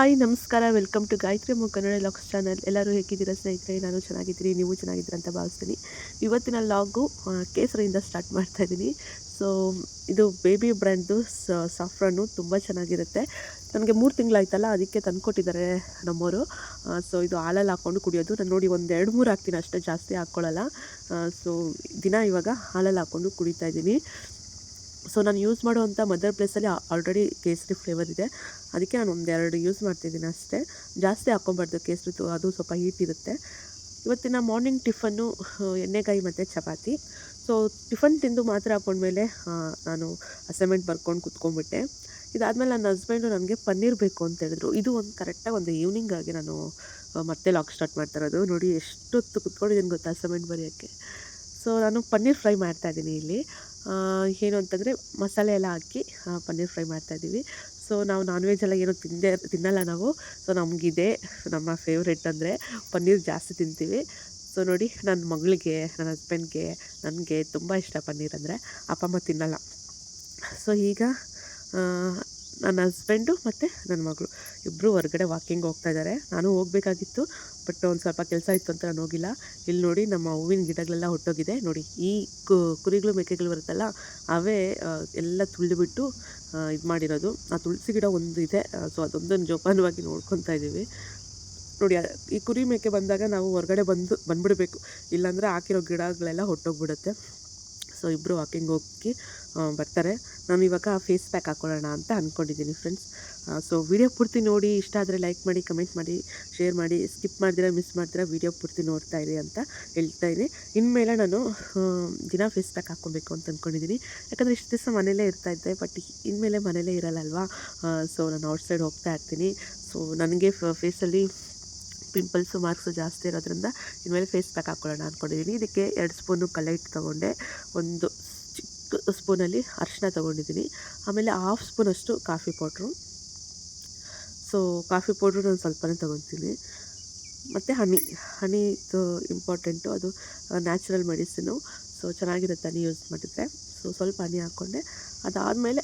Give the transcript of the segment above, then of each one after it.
Hi, ನಮಸ್ಕಾರ. Welcome to Gayatri ಮೋ Kannada LOX channel. ಎಲ್ಲರೂ ಹೇಗಿದ್ದೀರಾ ಸ್ನೇಹಿತರೆ? ನಾನು ಚೆನ್ನಾಗಿದ್ದೀನಿ. ನೀವು ಚೆನ್ನಾಗಿದ್ದೀರಾ ಅಂತ ಭಾವಿಸ್ತೀನಿ. ಇವತ್ತಿನ ಲಾಗು ಕೇಸರಿಯಿಂದ ಸ್ಟಾರ್ಟ್ ಮಾಡ್ತಾ ಇದ್ದೀನಿ. ಸೊ ಇದು ಬೇಬಿ ಬ್ರ್ಯಾಂಡ್ದು ಸಾಫ್ರಾನು ತುಂಬ ಚೆನ್ನಾಗಿರುತ್ತೆ. ನನಗೆ ಮೂರು ತಿಂಗಳಾಯ್ತಲ್ಲ, ಅದಕ್ಕೆ ತಂದುಕೊಟ್ಟಿದ್ದಾರೆ ನಮ್ಮವರು ಸೊ ಇದು ಹಾಲಲ್ಲಿ ಹಾಕ್ಕೊಂಡು ಕುಡಿಯೋದು. ನಾನು ನೋಡಿ ಒಂದು ಎರಡು ಮೂರು ಹಾಕ್ತೀನಿ, ಅಷ್ಟೇ ಜಾಸ್ತಿ ಹಾಕ್ಕೊಳ್ಳಲ್ಲ ಸೊ ದಿನ ಇವಾಗ ಹಾಲಲ್ಲಿ ಹಾಕ್ಕೊಂಡು ಕುಡಿತಾ ಇದ್ದೀನಿ. ಸೊ ನಾನು ಯೂಸ್ ಮಾಡುವಂಥ ಮದರ್ ಪ್ಲೇಸಲ್ಲಿ ಆಲ್ರೆಡಿ ಕೇಸರಿ ಫ್ಲೇವರ್ ಇದೆ. ಅದಕ್ಕೆ ನಾನು ಒಂದೆರಡು ಯೂಸ್ ಮಾಡ್ತಿದ್ದೀನಿ ಅಷ್ಟೇ. ಜಾಸ್ತಿ ಹಾಕ್ಕೊಬಾರ್ದು ಕೇಸರಿ ಅದು ಸ್ವಲ್ಪ ಹೀಟ್ ಇರುತ್ತೆ. ಇವತ್ತಿನ ಮಾರ್ನಿಂಗ್ ಟಿಫನ್ನು ಎಣ್ಣೆಗಾಯಿ ಮತ್ತು ಚಪಾತಿ. ಸೊ ಟಿಫನ್ ತಿಂದು ಮಾತ್ರ ಹಾಕೊಂಡ್ಮೇಲೆ ನಾನು ಅಸೈನ್ಮೆಂಟ್ ಬರ್ಕೊಂಡು ಕುತ್ಕೊಂಡ್ಬಿಟ್ಟೆ. ಇದಾದಮೇಲೆ ನನ್ನ ಹಸ್ಬೆಂಡು ನನಗೆ ಪನ್ನೀರ್ ಬೇಕು ಅಂತ ಹೇಳಿದ್ರು. ಇದು ಒಂದು ಕರೆಕ್ಟಾಗಿ ಒಂದು ಈವ್ನಿಂಗ್ ಆಗಿ ನಾನು ಮತ್ತೆ ಲಾಕ್ ಸ್ಟಾರ್ಟ್ ಮಾಡ್ತಾ ಇರೋದು. ನೋಡಿ ಎಷ್ಟೊತ್ತು ಕುತ್ಕೊಂಡಿದ್ದೀನಿ ಗೊತ್ತಾ ಅಸೈನ್ಮೆಂಟ್ ಬರೆಯೋಕ್ಕೆ. ಸೊ ನಾನು ಪನ್ನೀರ್ ಫ್ರೈ ಮಾಡ್ತಾ ಇದ್ದೀನಿ ಇಲ್ಲಿ. ಏನು ಅಂತಂದರೆ ಮಸಾಲೆ ಎಲ್ಲ ಹಾಕಿ ಪನ್ನೀರ್ ಫ್ರೈ ಮಾಡ್ತಾಯಿದ್ದೀವಿ ಸೊ ನಾವು ನಾನ್ ವೆಜ್ ಎಲ್ಲ ಏನೂ ತಿಂದೇ, ತಿನ್ನಲ್ಲ ನಾವು. ಸೊ ನಮಗಿದೆ, ನಮ್ಮ ಫೇವ್ರೆಟ್ ಅಂದರೆ ಪನ್ನೀರ್ ಜಾಸ್ತಿ ತಿಂತೀವಿ. ಸೊ ನೋಡಿ ನನ್ನ ಮಗಳಿಗೆ, ನನ್ನ ಹಸ್ಬೆಂಡ್ಗೆ ನನಗೆ ತುಂಬ ಇಷ್ಟ ಪನ್ನೀರ್ ಅಂದರೆ ಅಪ್ಪ ಅಮ್ಮ ತಿನ್ನಲ್ಲ. ಸೊ ಈಗ ನನ್ನ ಹಸ್ಬೆಂಡು ಮತ್ತು ನನ್ನ ಮಗಳು. ಇಬ್ಬರು ಹೊರಗಡೆ ವಾಕಿಂಗ್ ಹೋಗ್ತಾ ಇದ್ದಾರೆ. ನಾನು ಹೋಗಬೇಕಾಗಿತ್ತು ಬಟ್ ಒಂದು ಸ್ವಲ್ಪ ಕೆಲಸ ಇತ್ತು ಅಂತ ನಾನು ಹೋಗಿಲ್ಲ. ಇಲ್ಲಿ ನೋಡಿ ನಮ್ಮ ಹೂವಿನ ಗಿಡಗಳೆಲ್ಲ ಹೊಟ್ಟೋಗಿದೆ. ನೋಡಿ, ಈ ಕುರಿಗಳು, ಮೇಕೆಗಳು ಬರುತ್ತಲ್ಲ, ಅವೇ ಎಲ್ಲ ತುಳಿದುಬಿಟ್ಟು ಇದು ಮಾಡಿರೋದು. ಆ ತುಳಸಿ ಗಿಡ ಒಂದು ಇದೆ ಸೊ ಅದೊಂದನ್ನು ಜೋಪಾನವಾಗಿ ನೋಡ್ಕೊತಾ ಇದ್ದೀವಿ. ನೋಡಿ ಈ ಕುರಿ, ಮೇಕೆ ಬಂದಾಗ ನಾವು ಹೊರಗಡೆ ಬಂದು, ಬಂದ್ಬಿಡ್ಬೇಕು. ಇಲ್ಲಾಂದರೆ ಹಾಕಿರೋ ಗಿಡಗಳೆಲ್ಲ ಹೊಟ್ಟೋಗ್ಬಿಡುತ್ತೆ. ಸೊ ಇಬ್ಬರು ವಾಕಿಂಗ್ ಹೋಗಿ ಬರ್ತಾರೆ. ನಾನು ಇವಾಗ ಫೇಸ್ ಪ್ಯಾಕ್ ಹಾಕ್ಕೊಳ್ಳೋಣ ಅಂತ ಅಂದ್ಕೊಂಡಿದ್ದೀನಿ ಫ್ರೆಂಡ್ಸ್ ಸೊ ವಿಡಿಯೋ ಪೂರ್ತಿ ನೋಡಿ, ಇಷ್ಟ ಆದರೆ ಲೈಕ್ ಮಾಡಿ ಕಮೆಂಟ್ ಮಾಡಿ ಶೇರ್ ಮಾಡಿ ಸ್ಕಿಪ್ ಮಾಡಿದ್ರೆ ಮಿಸ್ ಮಾಡ್ತೀರಾ ವಿಡಿಯೋ ಪೂರ್ತಿ ನೋಡ್ತಾ ಇರಿ ಅಂತ ಹೇಳ್ತಾ ಇದ್ದೀನಿ ಇನ್ಮೇಲೆ ನಾನು ದಿನ ಫೇಸ್ ಪ್ಯಾಕ್ ಹಾಕ್ಕೊಬೇಕು ಅಂತ ಅಂದ್ಕೊಂಡಿದ್ದೀನಿ ಯಾಕಂದರೆ ಇಷ್ಟು ದಿವಸ ಮನೇಲೇ ಇರ್ತಾ ಇದ್ದೆ ಬಟ್ ಇನ್ಮೇಲೆ ಮನೇಲೇ ಇರಲ್ಲ ಅಲ್ವಾ ಸೊ ನಾನು ಔಟ್ಸೈಡ್ ಹೋಗ್ತಾ ಇರ್ತೀನಿ. ಸೊ ನನಗೆ ಫೇಸಲ್ಲಿ ಪಿಂಪಲ್ಸು ಮಾರ್ಕ್ಸು ಜಾಸ್ತಿ ಇರೋದ್ರಿಂದ ಇನ್ಮೇಲೆ ಫೇಸ್ ಪ್ಯಾಕ್ ಹಾಕ್ಕೊಳ್ಳೋಣ ಅಂದ್ಕೊಂಡಿದ್ದೀನಿ ಇದಕ್ಕೆ ಎರಡು ಸ್ಪೂನು ಕಲೆಕ್ಟ್ ತೊಗೊಂಡೆ. ಒಂದು ಸ್ಪೂನಲ್ಲಿ ಅರಿಶಿನ ತೊಗೊಂಡಿದ್ದೀನಿ. ಆಮೇಲೆ ಹಾಫ್ ಸ್ಪೂನಷ್ಟು coffee powder so coffee powder ನಾನು ಸ್ವಲ್ಪನೇ ತೊಗೊತೀನಿ. ಮತ್ತು ಹನಿ ಹನಿ ಇದು ಇಂಪಾರ್ಟೆಂಟು ಅದು ನ್ಯಾಚುರಲ್ ಮೆಡಿಸಿನು ಸೊ ಚೆನ್ನಾಗಿರುತ್ತೆ ಹನಿ ಯೂಸ್ ಮಾಡಿದರೆ. ಸೊ ಸ್ವಲ್ಪ ಹನಿ ಹಾಕ್ಕೊಂಡೆ ಅದಾದಮೇಲೆ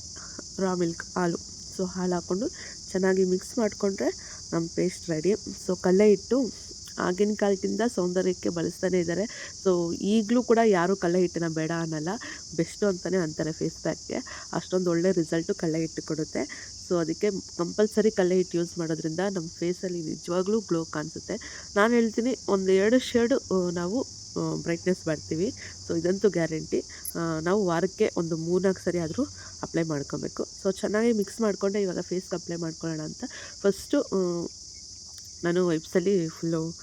ರಾ ಮಿಲ್ಕ್ ಹಾಲು. ಸೊ ಹಾಲು ಹಾಕ್ಕೊಂಡು ಚೆನ್ನಾಗಿ ಮಿಕ್ಸ್ ಮಾಡಿಕೊಂಡ್ರೆ ನಮ್ಮ ಪೇಸ್ಟ್ ರೆಡಿ ಸೊ ಕಲ್ಲೆ ಇಟ್ಟು ಆಗಿನ ಕಾಲದಿಂದ ಸೌಂದರ್ಯಕ್ಕೆ ಬಳಸ್ತಾನೆ ಇದ್ದಾರೆ. ಸೊ ಈಗಲೂ ಕೂಡ ಯಾರೂ ಕಳ್ಳೆ ಹಿಟ್ಟಿನ ಬೇಡ ಅನ್ನಲ್ಲ. ಬೆಸ್ಟು ಅಂತಲೇ ಅಂತಾರೆ ಫೇಸ್ ಪ್ಯಾಕ್ಗೆ. ಅಷ್ಟೊಂದು ಒಳ್ಳೆ ರಿಸಲ್ಟು ಕಳ್ಳೆ ಹಿಟ್ಟು ಕೊಡುತ್ತೆ. ಸೊ ಅದಕ್ಕೆ ಕಂಪಲ್ಸರಿ ಕಳ್ಳೆ ಹಿಟ್ಟು ಯೂಸ್ ಮಾಡೋದ್ರಿಂದ ನಮ್ಮ ಫೇಸಲ್ಲಿ ನಿಜವಾಗ್ಲೂ ಗ್ಲೋ ಕಾಣಿಸುತ್ತೆ. ನಾನು ಹೇಳ್ತೀನಿ, ಒಂದು ಎರಡು ಶೇಡು ನಾವು ಬ್ರೈಟ್ನೆಸ್ ಬರ್ತೀವಿ ಸೊ ಇದಂತೂ ಗ್ಯಾರಂಟಿ. ನಾವು ವಾರಕ್ಕೆ ಒಂದು ಮೂರ್ನಾಲ್ಕು ಸರಿ ಆದರೂ ಅಪ್ಲೈ ಮಾಡ್ಕೊಬೇಕು. ಸೊ ಚೆನ್ನಾಗಿ ಮಿಕ್ಸ್ ಮಾಡಿಕೊಂಡೆ ಇವಾಗ ಫೇಸ್ಗೆ ಅಪ್ಲೈ ಮಾಡ್ಕೊಳ್ಳೋಣ ಅಂತ. ಫಸ್ಟು ನಾನು ವೈಪ್ಸಲ್ಲಿ ಫುಲ್ಲು